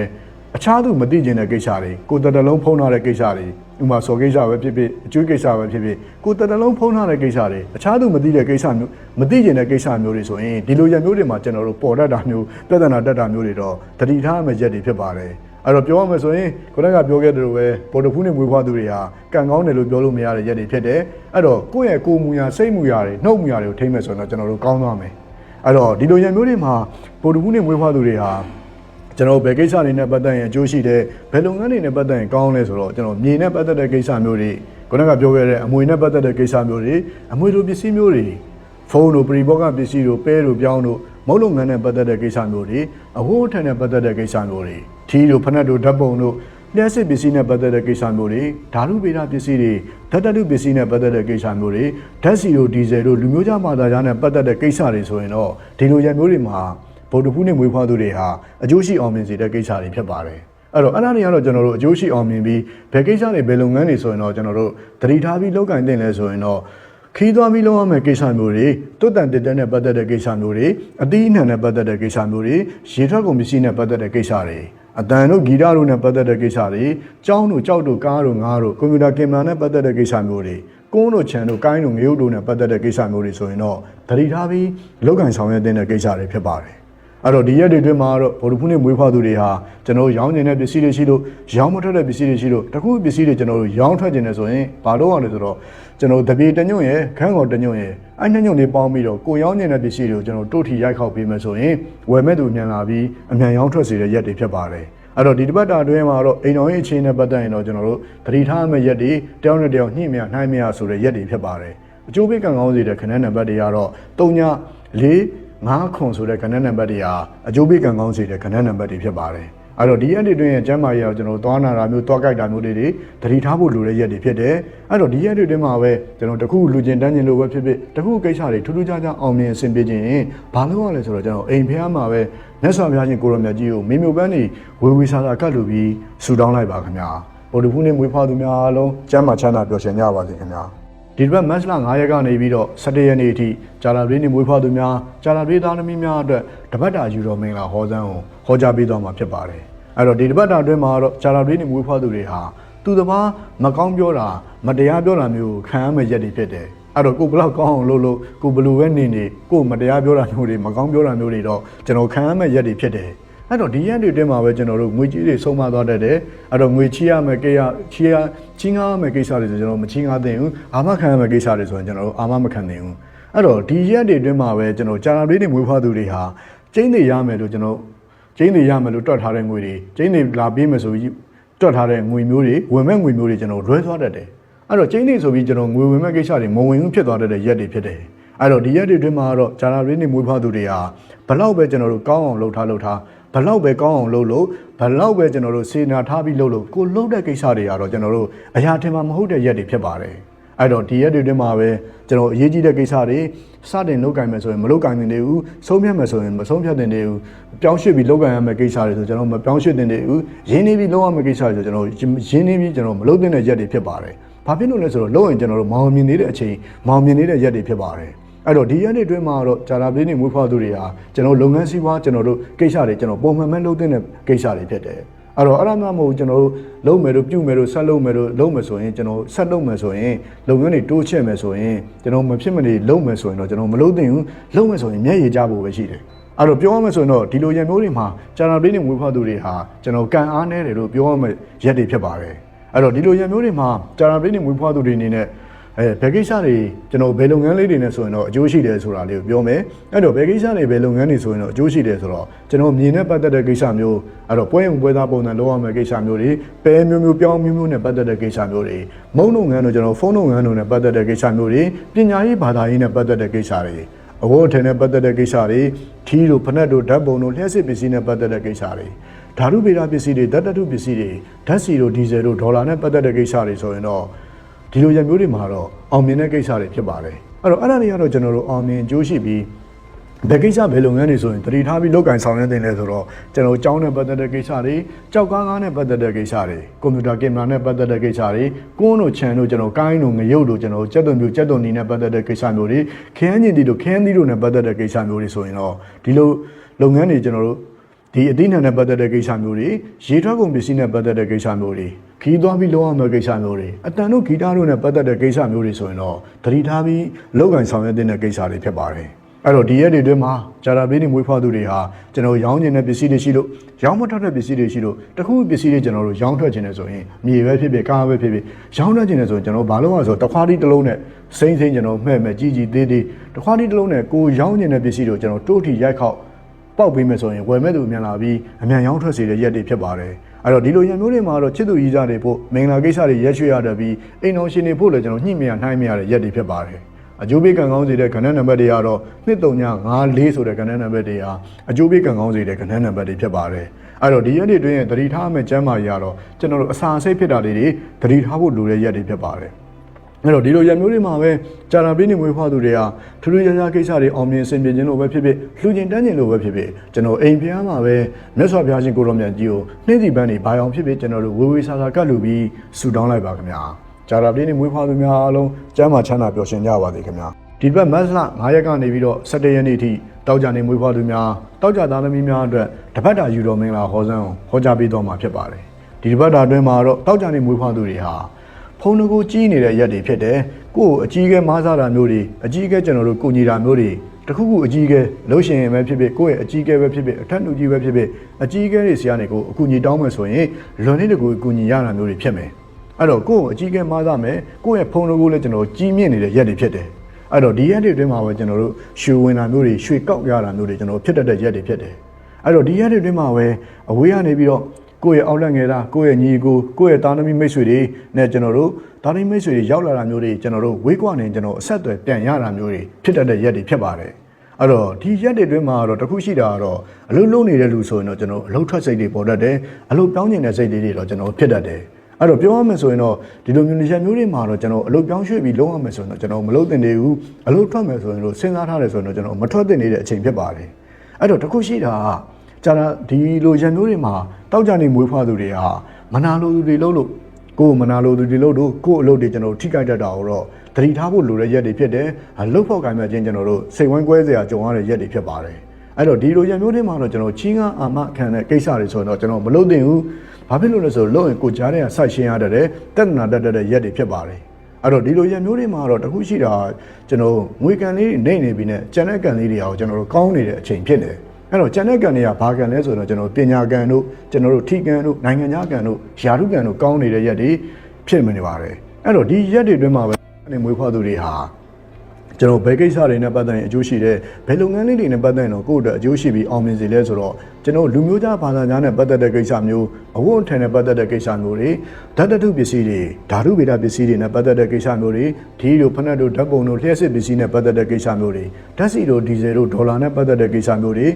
A: အခြားသူမသိကျင်တဲ့ကိစ္စတွေကိုယ်တတလုံးဖုံးထားတဲ့ကိစ္စတွေဥမာစော်ကိစ္စပဲဖြစ်ဖြစ်အကျွေးကိစ္စပဲဖြစ်ဖြစ်ကိုယ်တတလုံးဖုံးထားတဲ့ကိစ္စတွေအခြားသူမသိတဲ့ကိစ္စမျိုးမသိကျင်တဲ့ကိစ္စမျိုးတွေဆိုရင်ဒီလိုရက်မျိုးတွေမှာကျွန်တော်တို့ပေါ်တတ်တာမျိုးပြဿနာတက်တာမျိုးတွေတော့တတိထားရမယ့်ရက်တွေဖြစ်ပါတယ်အဲ့တော့ပြောရမယ်ဆိုရင်ကိုယ်ကပြောခဲ့သလိုပဲပေါ်တဖူးနဲ့မွေးဖွားသူတွေဟာကံကောင်းတယ်လို့ပြောလို့မရတဲ့ရက်တွေဖြစ်တယ်အဲ့တော့ကိုယ့်ရဲ့ကိုယ်မူရာစိတ်မူရာတွေနှုတ်မူရာတွေကိုထိမ့်မယ်ဆိုတော့ကျွန်တော်တို့ကောင်းသွားမယ်အဲ့တော့ဒီလိုရက်မျိုးတွေမှာပေါ်တဖူးနဲ့မွေးဖွားသူတွေဟာ ကျွန်တော်ဘယ်ကိစ္စတွေနဲ့ပတ်သက်ရင်အကျိုးရှိတယ်ဘယ်လုပ်ငန်းတွေနဲ့ပတ်သက်ရင်ကောင်းလဲဆိုတော့ကျွန်တော်မြေနဲ့ပတ်သက်တဲ့ကိစ္စမျိုးတွေခုနကပြောခဲ့တဲ့အမွေနဲ့ပတ်သက်တဲ့ကိစ္စမျိုးတွေအမွေလိုပစ္စည်းမျိုးတွေဖုန်းတို့ပရိဘောဂပစ္စည်းတို့ပဲတို့ပြောင်းတို့မုတ်လုပ်ငန်းနဲ့ပတ်သက်တဲ့ကိစ္စမျိုးတွေအဝတ်အထည်နဲ့ပတ်သက်တဲ့ကိစ္စမျိုးတွေထီးတို့ဖနက်တို့ဓာတ်ပုံတို့လျှက်စစ်ပစ္စည်းနဲ့ပတ်သက်တဲ့ကိစ္စမျိုးတွေဓာတုဗေဒပစ္စည်းတွေဓာတ်တတုပစ္စည်းနဲ့ပတ်သက်တဲ့ကိစ္စမျိုးတွေဓာတ်စီတို့ဒီဇယ်တို့လူမျိုးခြားမာတာကြားနဲ့ပတ်သက်တဲ့ကိစ္စတွေဆိုရင်တော့ဒီလိုရမျိုးတွေမှာ ဗုဒ္ဓဖူးနဲ့မွေးဖွားသူတွေဟာအကျိုးရှိအောင်မြင်စေတဲ့ကိစ္စတွေဖြစ်ပါတယ်အဲ့တော့အဲ့ဒါတွေကတော့ကျွန်တော်တို့အကျိုးရှိအောင်မြင်ပြီးဘယ်ကိစ္စတွေဘယ်လုပ်ငန်းတွေဆိုရင်တော့ကျွန်တော်တို့တတိထားပြီးလုပ်ကင်တင်လဲဆိုရင်တော့ခီးသွားပြီးလုပ်ရမယ့်ကိစ္စမျိုးတွေတွတ်တန်တက်တက်နဲ့ပတ်သက်တဲ့ကိစ္စမျိုးတွေအသီးအနှံနဲ့ပတ်သက်တဲ့ကိစ္စမျိုးတွေရေထွက်ကုန်ပစ္စည်းနဲ့ပတ်သက်တဲ့ကိစ္စတွေအတန်တို့ဂီတတို့နဲ့ပတ်သက်တဲ့ကိစ္စတွေကြောင်းတို့ကြောက်တို့ကားတို့ငါးတို့ကွန်ပျူတာကင်မရာနဲ့ပတ်သက်တဲ့ကိစ္စမျိုးတွေကုန်းတို့ခြံတို့ကိုင်းတို့ငရုတ်တို့နဲ့ပတ်သက်တဲ့ကိစ္စမျိုးတွေဆိုရင်တော့တတိထားပြီးလောက်ကင်ဆောင်ရွက်တဲ့ကိစ္စတွေဖြစ်ပါတယ် အဲ့တော့ဒီရက်တွေအတွင်းမှာတော့ဗိုလ်ဖူးနေမွေးဖွားသူတွေဟာကျွန်တော်တို့ရောင်းနေတဲ့ပစ္စည်းတွေရှိလို့ရောင်းမထွက်တဲ့ပစ္စည်းတွေရှိလို့တခုပစ္စည်းတွေကျွန်တော်တို့ရောင်းထွက်ခြင်းနဲ့ဆိုရင်ဘာလို့ရလဲဆိုတော့ကျွန်တော်တို့တပြေတညွန့်ရယ်ခန်းကော်တညွန့်ရယ်အဲ့နှစ်ညွန့်လေးပေါင်းပြီးတော့ကိုရောင်းနေတဲ့ပစ္စည်းတွေကိုကျွန်တော်တို့တို့ထီရိုက်ခောက်ပေးမယ်ဆိုရင်ဝယ်မဲ့သူမြန်လာပြီးအမြန်ရောင်းထွက်စေတဲ့ရက်တွေဖြစ်ပါတယ်အဲ့တော့ဒီတစ်ပတ်တာအတွင်းမှာတော့အိမ်တော်ရဲ့အခြေအနေပတ်သက်ရင်တော့ကျွန်တော်တို့သတိထားမယ့်ရက်တွေတယောက်နဲ့တယောက်ညှိမြနှိုင်းမြဆိုတဲ့ရက်တွေဖြစ်ပါတယ်အကျိုးပေးကံကောင်းစေတဲ့ခဏနံပါတ်တွေကတော့3ည4 5ခွန်ဆိုတဲ့ခဏနံပါတ်တွေဟာအကျိုးပေးကံကောင်းစေတဲ့ခဏနံပါတ်တွေဖြစ်ပါတယ်အဲ့တော့ဒီရက်တွေတွင်ကျမ်းမာရေးကိုကျွန်တော်သွားနာတာမျိုးသွားကြိုက်တာမျိုးတွေတွေသတိထားဖို့လိုတဲ့ရက်တွေဖြစ်တယ်အဲ့တော့ဒီရက်တွေတွင်မှာပဲကျွန်တော်တခုလူကျင်တန်းကျင်လို့ပဲဖြစ်ဖြစ်တခုကိစ္စတွေထူးထူးခြားခြားအောင်မြင်အဆင်ပြေခြင်းဘာလို့ရလဲဆိုတော့ကျွန်တော်အိမ်ဖះမှာပဲမြတ်စွာဘုရားရှင်ကိုရောမြတ်ကြီးကိုမေမျိုးပန်းနေဝေဝေဆာဆာကတ်လူပြီးဆူတောင်းလိုက်ပါခင်ဗျာဗုဒ္ဓဖူးနေ့မွေးဖွားသူများအားလုံးကျမ်းမာချမ်းသာပျော်ရွှင်ကြပါစေခင်ဗျာ ဒီတစ်ပတ်မတ်လ9ရက်ကနေပြီးတော့17ရက်နေ့အထိဂျာလာပြည်နေမွေးဖွားသူများဂျာလာပြည်သားသမီးများအတွက်တပတ်တာယူတော်မင်္ဂလာဟောစမ်းကိုဟောကြားပေးသွားမှာဖြစ်ပါတယ်အဲ့တော့ဒီတပတ်တာအတွင်းမှာတော့ဂျာလာပြည်နေမွေးဖွားသူတွေဟာသူတစ်ပါးမကောင်းပြောတာမတရားပြောတာမျိုးခံရမယ့်ရက်တွေဖြစ်တယ်အဲ့တော့ကိုဘလောက်ကောင်းအောင်လုပ်လို့ကိုဘလူပဲနေနေကိုမတရားပြောတာမျိုးတွေမကောင်းပြောတာမျိုးတွေတော့ကျွန်တော်ခံရမဲ့ရက်တွေဖြစ်တယ် အဲ့တော့ဒီရက်တွေအတွင်းမှာပဲကျွန်တော်တို့ငွေကြီးတွေဆုံးမသွားတတ်တယ်အဲ့တော့ငွေချီရမယ်ကိရချီရချင်းကားမယ်ကိစ္စတွေဆိုကျွန်တော်မချင်းကားသင့်ဘူးအာမခံရမယ်ကိစ္စတွေဆိုရင်ကျွန်တော်တို့အာမမခံနိုင်ဘူးအဲ့တော့ဒီရက်တွေအတွင်းမှာပဲကျွန်တော်ကြာလာလေးတွေမွေးဖွားသူတွေဟာကျင်းနေရမယ်လို့ကျွန်တော်ကျင်းနေရမယ်လို့တွက်ထားတဲ့ငွေတွေကျင်းနေလာပေးမယ်ဆိုပြီးတွက်ထားတဲ့ငွေမျိုးတွေဝင်မဲ့ငွေမျိုးတွေကျွန်တော်လွဲသွားတတ်တယ်အဲ့တော့ကျင်းနေဆိုပြီးကျွန်တော်ငွေဝင်မဲ့ကိစ္စတွေမဝင်ဘူးဖြစ်သွားတတ်တဲ့ရက်တွေဖြစ်တယ်အဲ့တော့ဒီရက်တွေအတွင်းမှာတော့ဂျာနာရင်းနေမွေးဖွားသူတွေဟာဘလောက်ပဲကျွန်တော်တို့ကောင်းအောင်လုပ်ထားလုပ်ထား ဘလောက်ပဲကောင်းအောင်လုပ်လို့ဘလောက်ပဲကျွန်တော်တို့စေနာထားပြီးလုပ်လို့ကိုလုပ်တဲ့ကိစ္စတွေကတော့ကျွန်တော်တို့အရာထင်မှာမဟုတ်တဲ့ရက်တွေဖြစ်ပါတယ်အဲ့တော့ဒီရက်တွေအတွင်းမှာပဲကျွန်တော်အရေးကြီးတဲ့ကိစ္စတွေစတင်လုပ်ကင်မယ်ဆိုရင်မလုပ်ကင်တင်နေဘူးဆုံးဖြတ်မယ်ဆိုရင်မဆုံးဖြတ်တင်နေဘူးပြောင်းရွှေ့ပြီးလုပ်ကင်ရမယ့်ကိစ္စတွေဆိုကျွန်တော်မပြောင်းရွှေ့တင်နေဘူးရင်းနှီးပြီးလုပ်ရမယ့်ကိစ္စတွေဆိုကျွန်တော်ရင်းနှီးပြီးကျွန်တော်မလုပ်တင်တဲ့ရက်တွေဖြစ်ပါတယ်ဘာဖြစ်လို့လဲဆိုတော့လုံးရင်ကျွန်တော်တို့မောင်မြင်နေတဲ့အချိန်မောင်မြင်နေတဲ့ရက်တွေဖြစ်ပါတယ် အဲ့တော့ဒီရက်တွေအတွင်းမှာတော့ဂျာလာပလေးနေမွေးဖွားသူတွေဟာကျွန်တော်လုပ်ငန်းစည်းဝါးကျွန်တော်တို့ကိစ္စတွေကျွန်တော်ပုံမှန်မှလုပ်တဲ့ကိစ္စတွေဖြစ်တယ်အဲ့တော့အဲ့ဒါမှမဟုတ်ကျွန်တော်တို့လုပ်မယ်လို့ပြုမယ်လို့ဆက်လုပ်မယ်လို့လုပ်မယ်ဆိုရင်ကျွန်တော်ဆက်လုပ်မယ်ဆိုရင်လုပ်ငန်းတွေတိုးချဲ့မယ်ဆိုရင်ကျွန်တော်မဖြစ်မနေလုပ်မယ်ဆိုရင်တော့ကျွန်တော်မလုပ်သင့်ဘူးလုပ်မယ်ဆိုရင်မျက်ရည်ကျဖို့ပဲရှိတယ်အဲ့တော့ပြောရမယ်ဆိုရင်တော့ဒီလိုရံမျိုးတွေမှာဂျာနာပလေးနေမွေးဖွားသူတွေဟာကျွန်တော်ကန်အားနေတယ်လို့ပြောရမယ်ရက်တွေဖြစ်ပါတယ်အဲ့တော့ဒီလိုရံမျိုးတွေမှာကြာရာပလေးနေမွေးဖွားသူတွေအနေနဲ့ အဲဘယ်ကိစ္စတွေကျွန်တော်ဘယ်လုပ်ငန်းလေးတွေနဲ့ဆိုရင်တော့အကျိုးရှိတယ်ဆိုတာလေးကိုပြောမယ်အဲ့တော့ဘယ်ကိစ္စတွေဘယ်လုပ်ငန်းတွေဆိုရင်တော့အကျိုးရှိတယ်ဆိုတော့ကျွန်တော်မြင်နဲ့ပတ်သက်တဲ့ကိစ္စမျိုးအဲ့တော့ပွဲရုံပွဲသားပုံစံလုပ်ရမယ့်ကိစ္စမျိုးတွေပဲမျိုးမျိုးပြောင်းမျိုးမျိုးနဲ့ပတ်သက်တဲ့ကိစ္စမျိုးတွေမုံလုပ်ငန်းတို့ကျွန်တော်ဖုန်းလုပ်ငန်းတို့နဲ့ပတ်သက်တဲ့ကိစ္စမျိုးတွေပညာရေးဘာသာရေးနဲ့ပတ်သက်တဲ့ကိစ္စတွေအဝတ်အထည်နဲ့ပတ်သက်တဲ့ကိစ္စတွေထီးတို့ဖနက်တို့ဓာတ်ပုံတို့လျှက်စစ်ပစ္စည်းနဲ့ပတ်သက်တဲ့ကိစ္စတွေဓာတုဗေဒပစ္စည်းတွေဓာတ်တတုပစ္စည်းတွေဓာတ်စီတို့ဒီဇယ်တို့ဒေါ်လာနဲ့ပတ်သက်တဲ့ကိစ္စတွေဆိုရင်တော့ ဒီလိုရမျိုးတွေမှာတော့အောင်မြင်တဲ့ကိစ္စတွေဖြစ်ပါတယ်အဲ့တော့အဲ့ဒါတွေကတော့ကျွန်တော်တို့အောင်မြင်အကျိုးရှိပြီးဘယ်ကိစ္စဘယ်လုပ်ငန်းတွေဆိုရင်တတိထားပြီးလုပ်ကင်ဆောင်ရွက်တင်လဲဆိုတော့ကျွန်တော်ကျောင်းနဲ့ပတ်သက်တဲ့ကိစ္စတွေကြောက်ကားကားနဲ့ပတ်သက်တဲ့ကိစ္စတွေကွန်ပျူတာကင်မရာနဲ့ပတ်သက်တဲ့ကိစ္စတွေကွန်းတို့ခြံတို့ကျွန်တော်ကိုင်းတို့ငရုတ်တို့ကျွန်တော်ကြက်သွန်မျိုးကြက်သွန်နီနဲ့ပတ်သက်တဲ့ကိစ္စမျိုးတွေခင်းညင်တီတို့ခင်းသီးတို့နဲ့ပတ်သက်တဲ့ကိစ္စမျိုးတွေဆိုရင်တော့ဒီလိုလုပ်ငန်းတွေကျွန်တော်တို့ ဒီအသိဉာဏ်နဲ့ပတ်သက်တဲ့ကိစ္စမျိုးတွေရေထွက်ကုန်ပစ္စည်းနဲ့ပတ်သက်တဲ့ကိစ္စမျိုးတွေခီးသွားပြီးလုံးအောင်မယ့်ကိစ္စမျိုးတွေအတန်တို့ဂီတတို့နဲ့ပတ်သက်တဲ့ကိစ္စမျိုးတွေဆိုရင်တော့သတိထားပြီးလောက်ကင်ဆောင်ရွက်တဲ့ကိစ္စတွေဖြစ်ပါတယ်အဲ့တော့ဒီရက်တွေအတွင်းမှာဂျာရာပေးနေမွေးဖွားသူတွေဟာကျွန်တော်ရောင်းကျင်တဲ့ပစ္စည်းတွေရှိလို့ရောင်းမထွက်တဲ့ပစ္စည်းတွေရှိလို့တခုပစ္စည်းတွေကျွန်တော်တို့ရောင်းထွက်ခြင်းနဲ့ဆိုရင်မြေပဲဖြစ်ဖြစ်ကားပဲဖြစ်ဖြစ်ရောင်းထွက်ခြင်းနဲ့ဆိုရင်ကျွန်တော်ဘာလို့လဲဆိုတော့တခွားတီးတစ်လုံးနဲ့စိမ့်စိမ့်ကျွန်တော်မှဲ့မဲ့ကြီးကြီးသေးသေးတခွားတီးတစ်လုံးနဲ့ကိုရောင်းကျင်တဲ့ပစ္စည်းတွေကိုကျွန်တော်တိုးထီရိုက်ခောက် ပောက်ပေးမယ်ဆိုရင်ဝယ်မဲ့သူမြန်လာပြီးအမြန်ရောင်းထွက်စေတဲ့ရက်တွေဖြစ်ပါတယ်အဲ့တော့ဒီလိုရံမျိုးတွေမှာတော့ချစ်သူကြီးကြတွေဖို့မင်္ဂလာကိစ္စတွေရက်ရွှေ့ရတတ်ပြီးအိမ်တော်ရှင်တွေဖို့လည်းကျွန်တော်ညှိမရနှိုင်းမရတဲ့ရက်တွေဖြစ်ပါတယ်အကျိုးပေးကံကောင်းစေတဲ့ခဏနံပါတ်တွေကတော့2354ဆိုတဲ့ခဏနံပါတ်တွေဟာအကျိုးပေးကံကောင်းစေတဲ့ခဏနံပါတ်တွေဖြစ်ပါတယ်အဲ့တော့ဒီရက်တွေအတွင်းသတိထားမယ့်ကျမ်းမာကြီးကတော့ကျွန်တော်တို့အစာအဆိပ်ဖြစ်တာတွေတွေသတိထားဖို့လိုတဲ့ရက်တွေဖြစ်ပါတယ် အဲ့တော့ဒီလိုရမျိုးတွေမှာပဲကြာလာပြင်းနေမွေးဖွားသူတွေကထူးထူးခြားခြားကိစ္စတွေအောင်မြင်ဆင်ပြေခြင်းလို့ပဲဖြစ်ဖြစ်လှူကျင်တန်းခြင်းလို့ပဲဖြစ်ဖြစ်ကျွန်တော်အိမ်ဖျားမှာပဲမြတ်စွာဘုရားရှင်ကိုရောမြတ်ကြီးကိုနှင်းစီပန်းတွေဘာအောင်ဖြစ်ဖြစ်ကျွန်တော်တို့ဝေဝေဆာဆာကတ်လူပြီးဆူတောင်းလိုက်ပါခင်ဗျာကြာလာပြင်းနေမွေးဖွားသူများအားလုံးကျမ်းမာချမ်းသာပျော်ရွှင်ကြပါစေခင်ဗျာဒီဘက်မတ်လ9ရက်ကနေပြီးတော့17ရက်နေ့ထိတောက်ကြနေမွေးဖွားသူများတောက်ကြသားသမီးများအတွက်တပတ်တာယူတော်မင်္ဂလာဟောစံကိုဟောကြားပေးတော်မှာဖြစ်ပါတယ်ဒီတပတ်တာအတွင်းမှာတော့တောက်ကြနေမွေးဖွားသူတွေဟာ ဖုန်းတကူကြီးနေတဲ့ရက်တွေဖြစ်တယ်ကိုယ့်ကိုအကြီးကဲမားစားတာမျိုးတွေအကြီးကဲကျွန်တော်တို့ကုညီတာမျိုးတွေတခုခုအကြီးကဲလှုပ်ရှင်ရင်ပဲဖြစ်ဖြစ်ကိုယ့်ရဲ့အကြီးကဲပဲဖြစ်ဖြစ်အထက်လူကြီးပဲဖြစ်ဖြစ်အကြီးကဲတွေဆီကနေကိုအကူညီတောင်းမယ်ဆိုရင်လွန်နေတကူအကူညီရတာမျိုးတွေဖြစ်မယ်အဲ့တော့ကိုယ့်ကိုအကြီးကဲမားစားမယ်ကိုယ့်ရဲ့ဖုန်းတကူလည်းကျွန်တော်ကြီးမြင့်နေတဲ့ရက်တွေဖြစ်တယ်အဲ့တော့ဒီရက်တွေအတွင်းမှာပဲကျွန်တော်တို့ရွှေဝင်တာမျိုးတွေရွှေကောက်ရတာမျိုးတွေကျွန်တော်ဖြစ်တတ်တဲ့ရက်တွေဖြစ်တယ်အဲ့တော့ဒီရက်တွေအတွင်းမှာပဲအဝေးကနေပြီးတော့ ကိုယ့်ရဲ့အောက်လက်ငယ်သားကိုယ့်ရဲ့ညီကိုကိုယ့်ရဲ့တာသမီမိတ်ဆွေတွေနဲ့ကျွန်တော်တို့တာသမီမိတ်ဆွေတွေရောက်လာတာမျိုးတွေကျွန်တော်တို့ဝေးကွာနေကျွန်တော်အဆက်အသွယ်ပြန်ရတာမျိုးတွေဖြစ်တတ်တဲ့ရက်တွေဖြစ်ပါတယ်အဲ့တော့ဒီရက်တွေအတွင်းမှာတော့တခုရှိတာကတော့အလုပ်လုပ်နေတဲ့လူဆိုရင်တော့ကျွန်တော်အလုပ်ထွက်စိတ်တွေပေါ်တတ်တယ်အလုပ်ပြောင်းနေတဲ့စိတ်တွေတော့ကျွန်တော်ဖြစ်တတ်တယ်အဲ့တော့ပြောရမယ်ဆိုရင်တော့ဒီလိုမျိုးနေချက်မျိုးတွေမှာတော့ကျွန်တော်အလုပ်ပြောင်းရွှေ့ပြီးလုပ်ရမယ်ဆိုရင်တော့ကျွန်တော်မလုပ်သင့်သေးဘူးအလုပ်ထွက်မယ်ဆိုရင်တော့စဉ်းစားထားတယ်ဆိုရင်တော့ကျွန်တော်မထွက်သင့်နေတဲ့အချိန်ဖြစ်ပါတယ်အဲ့တော့တခုရှိတာက ကြာတာဒီလိုရံမျိုးတွေမှာတောက်ကြနေမွေးဖွားသူတွေဟာမနာလိုသူတွေလို့လို့ကိုယ်မနာလိုသူတွေလို့တို့ကိုယ်အလုပ်တွေကျွန်တော်ထိကြိုက်တတ်တာတော့သတိထားဖို့လိုတဲ့ရက်တွေဖြစ်တယ်အလုပ်ဖို့ကံမြချင်းကျွန်တော်တို့စိတ်ဝမ်းကွဲစရာကြုံရတဲ့ရက်တွေဖြစ်ပါတယ်အဲ့တော့ဒီလိုရံမျိုးတွေမှာတော့ကျွန်တော်ချင်းကအာမခံတဲ့ကိစ္စတွေဆိုတော့ကျွန်တော်မလုပ်သင့်ဘူးဘာဖြစ်လို့လဲဆိုတော့လုပ်ရင်ကိုကြားထဲကဆိုက်ရှင်းရတဲ့တက်နာတတ်တဲ့ရက်တွေဖြစ်ပါတယ်အဲ့တော့ဒီလိုရက်မျိုးတွေမှာတော့တခုရှိတာကျွန်တော်ငွေကန်လေးတွေနေနေပြီနဲ့ကျန်တဲ့ကန်လေးတွေအောင်ကျွန်တော်တို့ကောင်းနေတဲ့အချိန်ဖြစ်နေတယ် အဲ့တော့ကျန်တဲ့ကန်တွေကဘာကန်လဲဆိုတော့ကျွန်တော်ပညာကန်တို့ကျွန်တော်တို့ထိကန်တို့နိုင်ငံခြားကန်တို့ယာထုကန်တို့ကောင်းနေတဲ့ရက်တွေဖြစ်နေပါတယ်အဲ့တော့ဒီရက်တွေအတွင်းမှာပဲအနေမွေးဖွားသူတွေဟာကျွန်တော်ဘယ်ကိစ္စတွေနဲ့ပတ်သက်ရင်အကျိုးရှိတယ်ဘယ်လုပ်ငန်းလေးတွေနဲ့ပတ်သက်ရင်တော့ကိုယ့်အတွက်အကျိုးရှိပြီးအောင်မြင်စေလဲဆိုတော့ကျွန်တော်လူမျိုးသားဘာသာကြားနဲ့ပတ်သက်တဲ့ကိစ္စမျိုးအဝတ်အထည်နဲ့ပတ်သက်တဲ့ကိစ္စမျိုးတွေဓာတ်တထုပစ္စည်းတွေဓာတုဗေဒပစ္စည်းတွေနဲ့ပတ်သက်တဲ့ကိစ္စမျိုးတွေဒီလိုဖက်နက်တို့ဓာတ်ပုံတို့လျှက်စစ်ပစ္စည်းနဲ့ပတ်သက်တဲ့ကိစ္စမျိုးတွေဓာတ်စီတို့ဒီဇယ်တို့ဒေါ်လာနဲ့ပတ်သက်တဲ့ကိစ္စမျိုးတွေ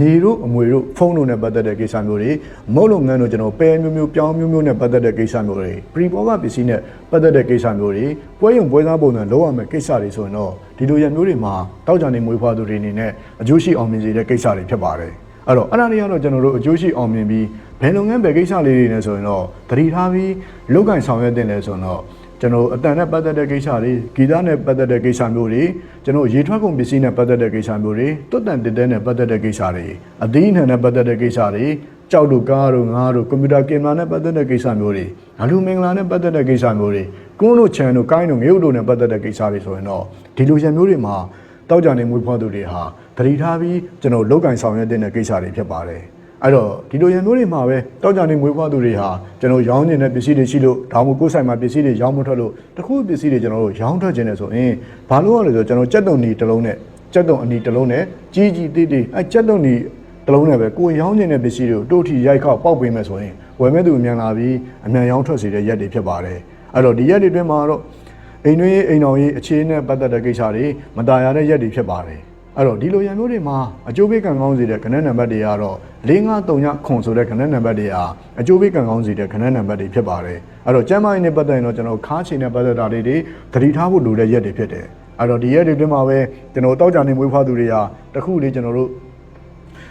A: နေတို့အမွေတို့ဖုန်းတို့နဲ့ပတ်သက်တဲ့ကိစ္စမျိုးတွေမုတ်လုပ်ငန်းတို့ကျွန်တော်ပဲမျိုးမျိုးပြောင်းမျိုးမျိုးနဲ့ပတ်သက်တဲ့ကိစ္စမျိုးတွေပရီဘောကပစ္စည်းနဲ့ပတ်သက်တဲ့ကိစ္စမျိုးတွေပွဲရုံပွဲစားပုံစံလုံးဝမဲ့ကိစ္စတွေဆိုရင်တော့ဒီလိုရမျိုးတွေမှာတောက်ကြနေမွေးဖွားသူတွေအနေနဲ့အကျိုးရှိအောင်မြင်စေတဲ့ကိစ္စတွေဖြစ်ပါတယ် အဲ့တော့အဲ့ဒါတွေကတော့ကျွန်တော်တို့အကျိုးရှိအောင်မြင်ပြီးဘယ်လုပ်ငန်းပဲကိစ္စလေးတွေနဲ့ဆိုရင်တော့တတိထားပြီးလုတ်ကင်ဆောင်ရွက်တင်တယ်ဆိုတော့ကျွန်တော်အတန်နဲ့ပတ်သက်တဲ့ကိစ္စတွေဂီတနဲ့ပတ်သက်တဲ့ကိစ္စမျိုးတွေကျွန်တော်ရေထွက်ကုန်ပစ္စည်းနဲ့ပတ်သက်တဲ့ကိစ္စမျိုးတွေတွတ်တန်တက်တဲ့နဲ့ပတ်သက်တဲ့ကိစ္စတွေအသီးအနှံနဲ့ပတ်သက်တဲ့ကိစ္စတွေကြောက်တို့ကားတို့ငါးတို့ကွန်ပျူတာကင်မရာနဲ့ပတ်သက်တဲ့ကိစ္စမျိုးတွေအလူမင်္ဂလာနဲ့ပတ်သက်တဲ့ကိစ္စမျိုးတွေကွန်းတို့ချန်တို့ကိုင်းတို့ငရုတ်တို့နဲ့ပတ်သက်တဲ့ကိစ္စတွေဆိုရင်တော့ဒီလိုရံမျိုးတွေမှာတောက်ကြနေမွေးဖွားသူတွေဟာ တတိထားပြီးကျွန်တော်လောက်ကင်ဆောင်ရွက်တဲ့ကိစ္စတွေဖြစ်ပါတယ်အဲ့တော့ဒီလိုရံမျိုးတွေမှာပဲတောက်ကြနေမွေးဖွားသူတွေဟာကျွန်တော်ရောင်းနေတဲ့ပစ္စည်းတွေရှိလို့ဒါမှမဟုတ်ကိုယ်ဆိုင်မှာပစ္စည်းတွေရောင်းမထွက်လို့တခုပစ္စည်းတွေကျွန်တော်တို့ရောင်းထွက်ခြင်းနဲ့ဆိုရင်ဘာလို့ရလဲဆိုတော့ကျွန်တော်ကြက်တုံနီတစ်လုံးနဲ့ကြက်တုံအနီတစ်လုံးနဲ့ကြီးကြီးတိတိအဲကြက်တုံနီတစ်လုံးနဲ့ပဲကိုယ်ရောင်းနေတဲ့ပစ္စည်းတွေကိုတိုးထီရိုက်ခောက်ပေါက်ပေးမယ်ဆိုရင်ဝယ်မဲ့သူအမြန်လာပြီးအမြန်ရောင်းထွက်စေတဲ့ရက်တွေဖြစ်ပါတယ်အဲ့တော့ဒီရက်တွေအတွင်းမှာတော့အိမ်တွင်းအိမ်တော်ရေးအခြေအနေနဲ့ပတ်သက်တဲ့ကိစ္စတွေမตายရတဲ့ရက်တွေဖြစ်ပါတယ် အဲ့တော့ဒီလိုရံမျိုးတွေမှာအကျိုးပေးကံကောင်းစေတဲ့ခဏနံပါတ်တွေကတော့5939ခွန်ဆိုတဲ့ခဏနံပါတ်တွေဟာအကျိုးပေးကံကောင်းစေတဲ့ခဏနံပါတ်တွေဖြစ်ပါတယ်အဲ့တော့ကျမ်းမာရေးနဲ့ပတ်သက်ရင်တော့ကျွန်တော်ခါးချင်နဲ့ပတ်သက်တာတွေတွေသတိထားဖို့လိုတဲ့ရက်တွေဖြစ်တယ်အဲ့တော့ဒီရက်တွေအတွင်းမှာပဲကျွန်တော်တောက်ကြနေမွေးဖွားသူတွေဟာတခုလေးကျွန်တော်တို့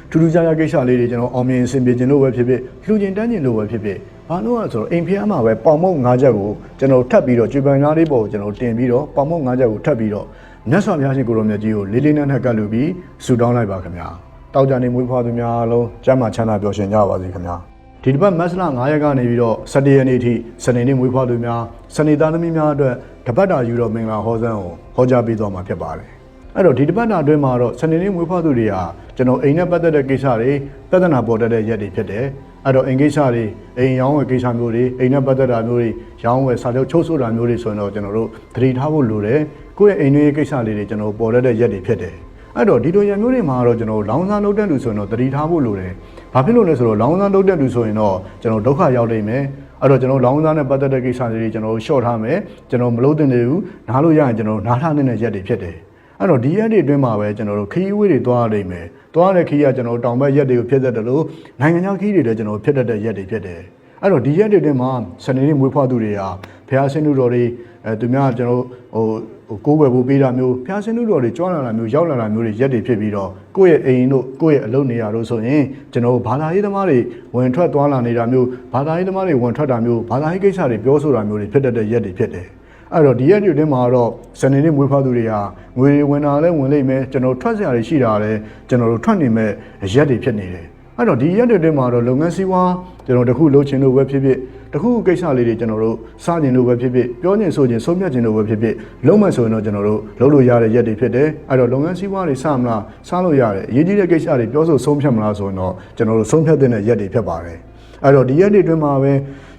A: ထူးထူးခြားခြားကိစ္စလေးတွေကျွန်တော်အောင်မြင်အဆင်ပြေခြင်းလို့ပဲဖြစ်ဖြစ်လှူကျင်တန်းကျင်လို့ပဲဖြစ်ဖြစ်ဘာလို့လဲဆိုတော့အိမ်ဖျားမှာပဲပေါင်မုတ်၅ချက်ကိုကျွန်တော်ထပ်ပြီးတော့ကျွပန်သားလေးပေါ်ကိုကျွန်တော်တင်ပြီးတော့ပေါင်မုတ်၅ချက်ကိုထပ်ပြီးတော့ မြတ်စွာဘုရားရှင်ကိုရောမြတ်ကြီးကိုလေးလေးနက်နက်ကပ်လူပြီးဆုတောင်းလိုက်ပါခင်ဗျာတောက်ကြနေမွေးဖွားသူများအားလုံးကျမ်းမာချမ်းသာပျော်ရွှင်ကြပါစေခင်ဗျာဒီတစ်ပတ်မတ်လ9ရက်ကနေပြီးတော့17ရက်နေ့ထိစနေနေ့မွေးဖွားသူများစနေသားသမီးများအတွက်တပတ်တာယူတော်မင်္ဂလာဟောစံကိုဟောကြားပေးသွားမှာဖြစ်ပါတယ်အဲ့တော့ဒီတပတ်တာအတွင်းမှာတော့စနေနေ့မွေးဖွားသူတွေဟာကျွန်တော်အိမ်နဲ့ပတ်သက်တဲ့ကိစ္စတွေပြဿနာပေါ်တတ်တဲ့ရက်တွေဖြစ်တယ် အဲ့တော့အိမ်ကိစ္စတွေအိမ်ရောင်းဝယ်ကိစ္စမျိုးတွေအိမ်နဲ့ပတ်သက်တာမျိုးတွေရောင်းဝယ်စာချုပ်ချုပ်ဆိုတာမျိုးတွေဆိုရင်တော့ကျွန်တော်တို့သတိထားဖို့လိုတယ်ကိုယ့်ရဲ့အိမ်တွေကိစ္စလေးတွေကျွန်တော်ပေါ်တတ်တဲ့ရက်တွေဖြစ်တယ်အဲ့တော့ဒီလိုရံမျိုးတွေမှာတော့ကျွန်တော်လောင်းစားလုပ်တဲ့လူဆိုရင်တော့သတိထားဖို့လိုတယ်။ဘာဖြစ်လို့လဲဆိုတော့လောင်းစားလုပ်တဲ့လူဆိုရင်တော့ကျွန်တော်ဒုက္ခရောက်နေမယ်။အဲ့တော့ကျွန်တော်လောင်းစားနဲ့ပတ်သက်တဲ့ကိစ္စတွေကျွန်တော်ရှော့ထားမယ်။ကျွန်တော်မလုပ်သင့်သေးဘူး။နားလို့ရရင်ကျွန်တော်နားထားနေတဲ့ရက်တွေဖြစ်တယ်။ အဲ့တော့ဒီရက်တွေအတွင်းမှာပဲကျွန်တော်တို့ခရီးဝေးတွေသွားရနိုင်မယ်။သွားတဲ့ခရီးကကျွန်တော်တောင်ဘက်ရက်တွေကိုဖြစ်တတ်တယ်လို့နိုင်ငံခြားခရီးတွေလည်းကျွန်တော်ဖြစ်တတ်တဲ့ရက်တွေဖြစ်တယ်။အဲ့တော့ဒီရက်တွေအတွင်းမှာစနေနေ့မွေးဖွားသူတွေဟာဖះဆင်းသူတော်တွေအဲသူများကျွန်တော်ဟိုဟိုကိုယ်ွယ်ဖို့ပေးတာမျိုးဖျားစင်းလူတော်တွေကြွားလာတာမျိုးရောက်လာတာမျိုးတွေရက်တွေဖြစ်ပြီးတော့ကိုယ့်ရဲ့အိမ်တို့ကိုယ့်ရဲ့အလုပ်နေရာတို့ဆိုရင်ကျွန်တော်ဘာသာရေးသမားတွေဝင်ထွက်သွားလာနေတာမျိုးဘာသာရေးသမားတွေဝင်ထွက်တာမျိုးဘာသာရေးကိစ္စတွေပြောဆိုတာမျိုးတွေဖြစ်တတ်တဲ့ရက်တွေဖြစ်တယ် အဲ့တော့ဒီရက်တွေအတွင်းမှာတော့စနေနေ့မွေးဖွားသူတွေဟာငွေတွေဝင်တာလည်းဝင်လိမ့်မယ်ကျွန်တော်ထွက်စရာတွေရှိတာလည်းကျွန်တော်တို့ထွက်နေမဲ့ရက်တွေဖြစ်နေတယ်အဲ့တော့ဒီရက်တွေအတွင်းမှာတော့လုပ်ငန်းစည်းဝါးကျွန်တော်တခုလုပ်ချင်လို့ပဲဖြစ်ဖြစ်တခုကိစ္စလေးတွေကျွန်တော်တို့စကျင်လို့ပဲဖြစ်ဖြစ်ပြောကျင်ဆိုကျင်ဆုံးဖြတ်ကျင်လို့ပဲဖြစ်ဖြစ်လုံးမဆိုရင်တော့ကျွန်တော်တို့လုပ်လို့ရတဲ့ရက်တွေဖြစ်တယ်အဲ့တော့လုပ်ငန်းစည်းဝါးတွေစမလားစလို့ရတယ်အရေးကြီးတဲ့ကိစ္စတွေပြောဆိုဆုံးဖြတ်မလားဆိုရင်တော့ကျွန်တော်တို့ဆုံးဖြတ်တဲ့ရက်တွေဖြစ်ပါတယ်အဲ့တော့ဒီရက်တွေအတွင်းမှာပဲ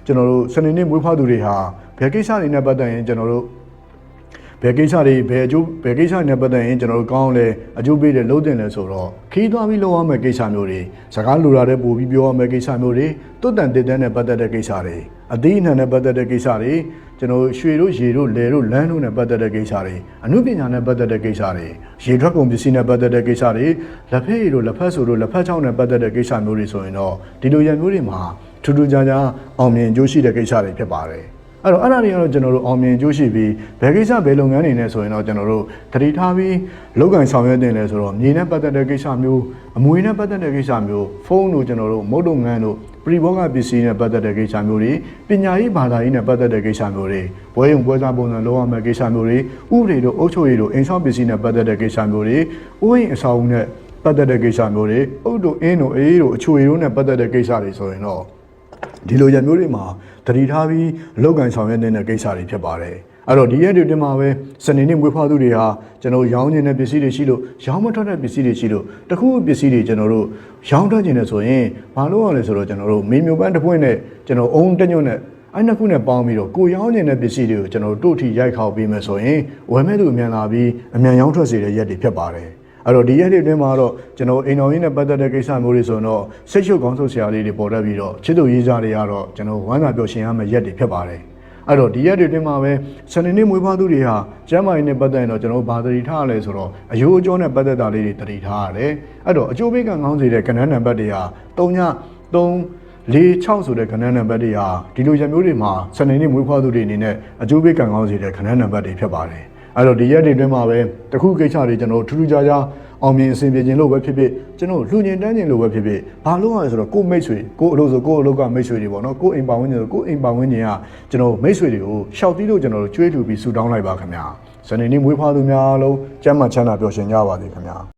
A: ကျွန်တော်တို့စနေနေ့မွေးဖွားသူတွေဟာ ဘယ်ကိစ္စတွေနဲ့ပတ်သက်ရင်ကျွန်တော်တို့ဘယ်ကိစ္စတွေဘယ်အကျိုးဘယ်ကိစ္စတွေနဲ့ပတ်သက်ရင်ကျွန်တော်တို့ကောင်းလဲအကျိုးပေးတယ်လုပ်တင်တယ်ဆိုတော့ခီးသွားပြီးလုပ်ရမယ့်ကိစ္စမျိုးတွေစကားလူလာတဲ့ပို့ပြီးပြောရမယ့်ကိစ္စမျိုးတွေတွတ်တန်တစ်တန်းနဲ့ပတ်သက်တဲ့ကိစ္စတွေအသီးအနှံနဲ့ပတ်သက်တဲ့ကိစ္စတွေကျွန်တော်ရွှေတို့ရေတို့လယ်တို့လမ်းတို့နဲ့ပတ်သက်တဲ့ကိစ္စတွေအမှုပညာနဲ့ပတ်သက်တဲ့ကိစ္စတွေရေထွက်ကုန်ပစ္စည်းနဲ့ပတ်သက်တဲ့ကိစ္စတွေလက်ဖက်ရည်တို့လက်ဖက်ဆိုတို့လက်ဖက်ချောင်းနဲ့ပတ်သက်တဲ့ကိစ္စမျိုးတွေဆိုရင်တော့ဒီလိုရံမျိုးတွေမှာထူးထူးခြားခြားအောင်မြင်ကြိုးရှိတဲ့ကိစ္စတွေဖြစ်ပါတယ် အဲ့တော့အဲ့ဒါတွေကတော့ကျွန်တော်တို့အောင်မြင်ကြိုးရှိပြီးဘယ်ကိစ္စဘယ်လုပ်ငန်းတွေနဲ့ဆိုရင်တော့ကျွန်တော်တို့တတိထားပြီးလောက်ကင်ဆောင်ရွက်တင်လဲဆိုတော့မြေနဲ့ပတ်သက်တဲ့ကိစ္စမျိုးအမွေနဲ့ပတ်သက်တဲ့ကိစ္စမျိုးဖုန်းတို့ကျွန်တော်တို့မုတ်တုံငန်းတို့ပရိဘောဂပစ္စည်းနဲ့ပတ်သက်တဲ့ကိစ္စမျိုးတွေပညာရေးဘာသာရေးနဲ့ပတ်သက်တဲ့ကိစ္စမျိုးတွေဘွဲယုံပွဲစားပုံစံလောရမယ့်ကိစ္စမျိုးတွေဥပဒေတို့အုပ်ချုပ်ရေးတို့အိမ်ဆောင်ပစ္စည်းနဲ့ပတ်သက်တဲ့ကိစ္စမျိုးတွေဥယျာဉ်အဆောက်အဦနဲ့ပတ်သက်တဲ့ကိစ္စမျိုးတွေအုပ်တို့အင်းတို့အေးတို့အချိုရည်တို့နဲ့ပတ်သက်တဲ့ကိစ္စတွေဆိုရင်တော့ ဒီလိုရမျိုးတွေမှာတတိထားပြီးလောက်ကန်ဆောင်ရွက်နေတဲ့ကိစ္စတွေဖြစ်ပါတယ်အဲ့တော့ဒီရက်တွေတင်မှာပဲစနေနေ့မွေးဖွားသူတွေဟာကျွန်တော်ရောင်းနေတဲ့ပစ္စည်းတွေရှိလို့ရောင်းမထွက်တဲ့ပစ္စည်းတွေရှိလို့တခုခုပစ္စည်းတွေကျွန်တော်တို့ရောင်းထွက်ခြင်းနဲ့ဆိုရင်ဘာလို့ရလဲဆိုတော့ကျွန်တော်တို့မေမျိုးပန်းတစ်ပွင့်နဲ့ကျွန်တော်အုံတက်ညွန့်နဲ့အဲ့နှစ်ခုနဲ့ပေါင်းပြီးတော့ကိုရောင်းနေတဲ့ပစ္စည်းတွေကိုကျွန်တော်တို့တို့ထီရိုက်ခေါက်ပေးမယ်ဆိုရင်ဝယ်မဲ့သူအမြန်လာပြီးအမြန်ရောင်းထွက်စေတဲ့ရက်တွေဖြစ်ပါတယ် အဲ့တော့ဒီရက်တွေအတွင်းမှာတော့ကျွန်တော်အိမ်တော်ရင်းနဲ့ပတ်သက်တဲ့ကိစ္စမျိုးတွေဆိုတော့စိတ်ရှုပ်ကောင်းဆုပ်စရာလေးတွေပေါ်တတ်ပြီးတော့ချစ်သူရေးကြတွေကတော့ကျွန်တော်ဝမ်းသာပျော်ရွှင်ရမယ့်ရက်တွေဖြစ်ပါတယ်အဲ့တော့ဒီရက်တွေအတွင်းမှာပဲစနေနေ့မွေးဖွားသူတွေဟာကျမ်းမာရေးနဲ့ပတ်သက်ရင်တော့ကျွန်တော်ဘာသတိထားရလဲဆိုတော့အယိုးအကျော်နဲ့ပတ်သက်တာလေးတွေသတိထားရတယ်အဲ့တော့အကျိုးပေးကံကောင်းစေတဲ့ကဏ္ဍနံပါတ်တွေဟာ3ည3၄6ဆိုတဲ့ခဏနံပါတ်တွေဟာဒီလိုရက်မျိုးတွေမှာစနေနေ့မွေးဖွားသူတွေအနေနဲ့အကျိုးပေးကံကောင်းစေတဲ့ခဏနံပါတ်တွေဖြစ်ပါတယ်။ အဲ့တော့ဒီရက်တွေအတွင်းမှာပဲတခုကိစ္စတွေကျွန်တော်ထူးထူးခြားခြားအောင်မြင်အဆင်ပြေခြင်းလို့ပဲဖြစ်ဖြစ်ကျွန်တော်လူညင်တန်းခြင်းလို့ပဲဖြစ်ဖြစ်ဘာလို့ရလဲဆိုတော့ကိုယ့်မိတ်ဆွေကိုယ့်အလုပ်ဆိုကိုယ့်အလုပ်ကမိတ်ဆွေတွေပေါ့နော်ကိုယ့်အိမ်ပါဝင်ခြင်းဆိုကိုယ့်အိမ်ပါဝင်ခြင်းကကျွန်တော်မိတ်ဆွေတွေကိုရှောက်တီးလို့ကျွန်တော်တို့ကျွေးထူပြီးဆူတောင်းလိုက်ပါခင်ဗျာ။စနေနေ့မွေးဖွားသူများအားလုံးကျမ်းမာချမ်းသာပျော်ရွှင်ကြပါစေခင်ဗျာ။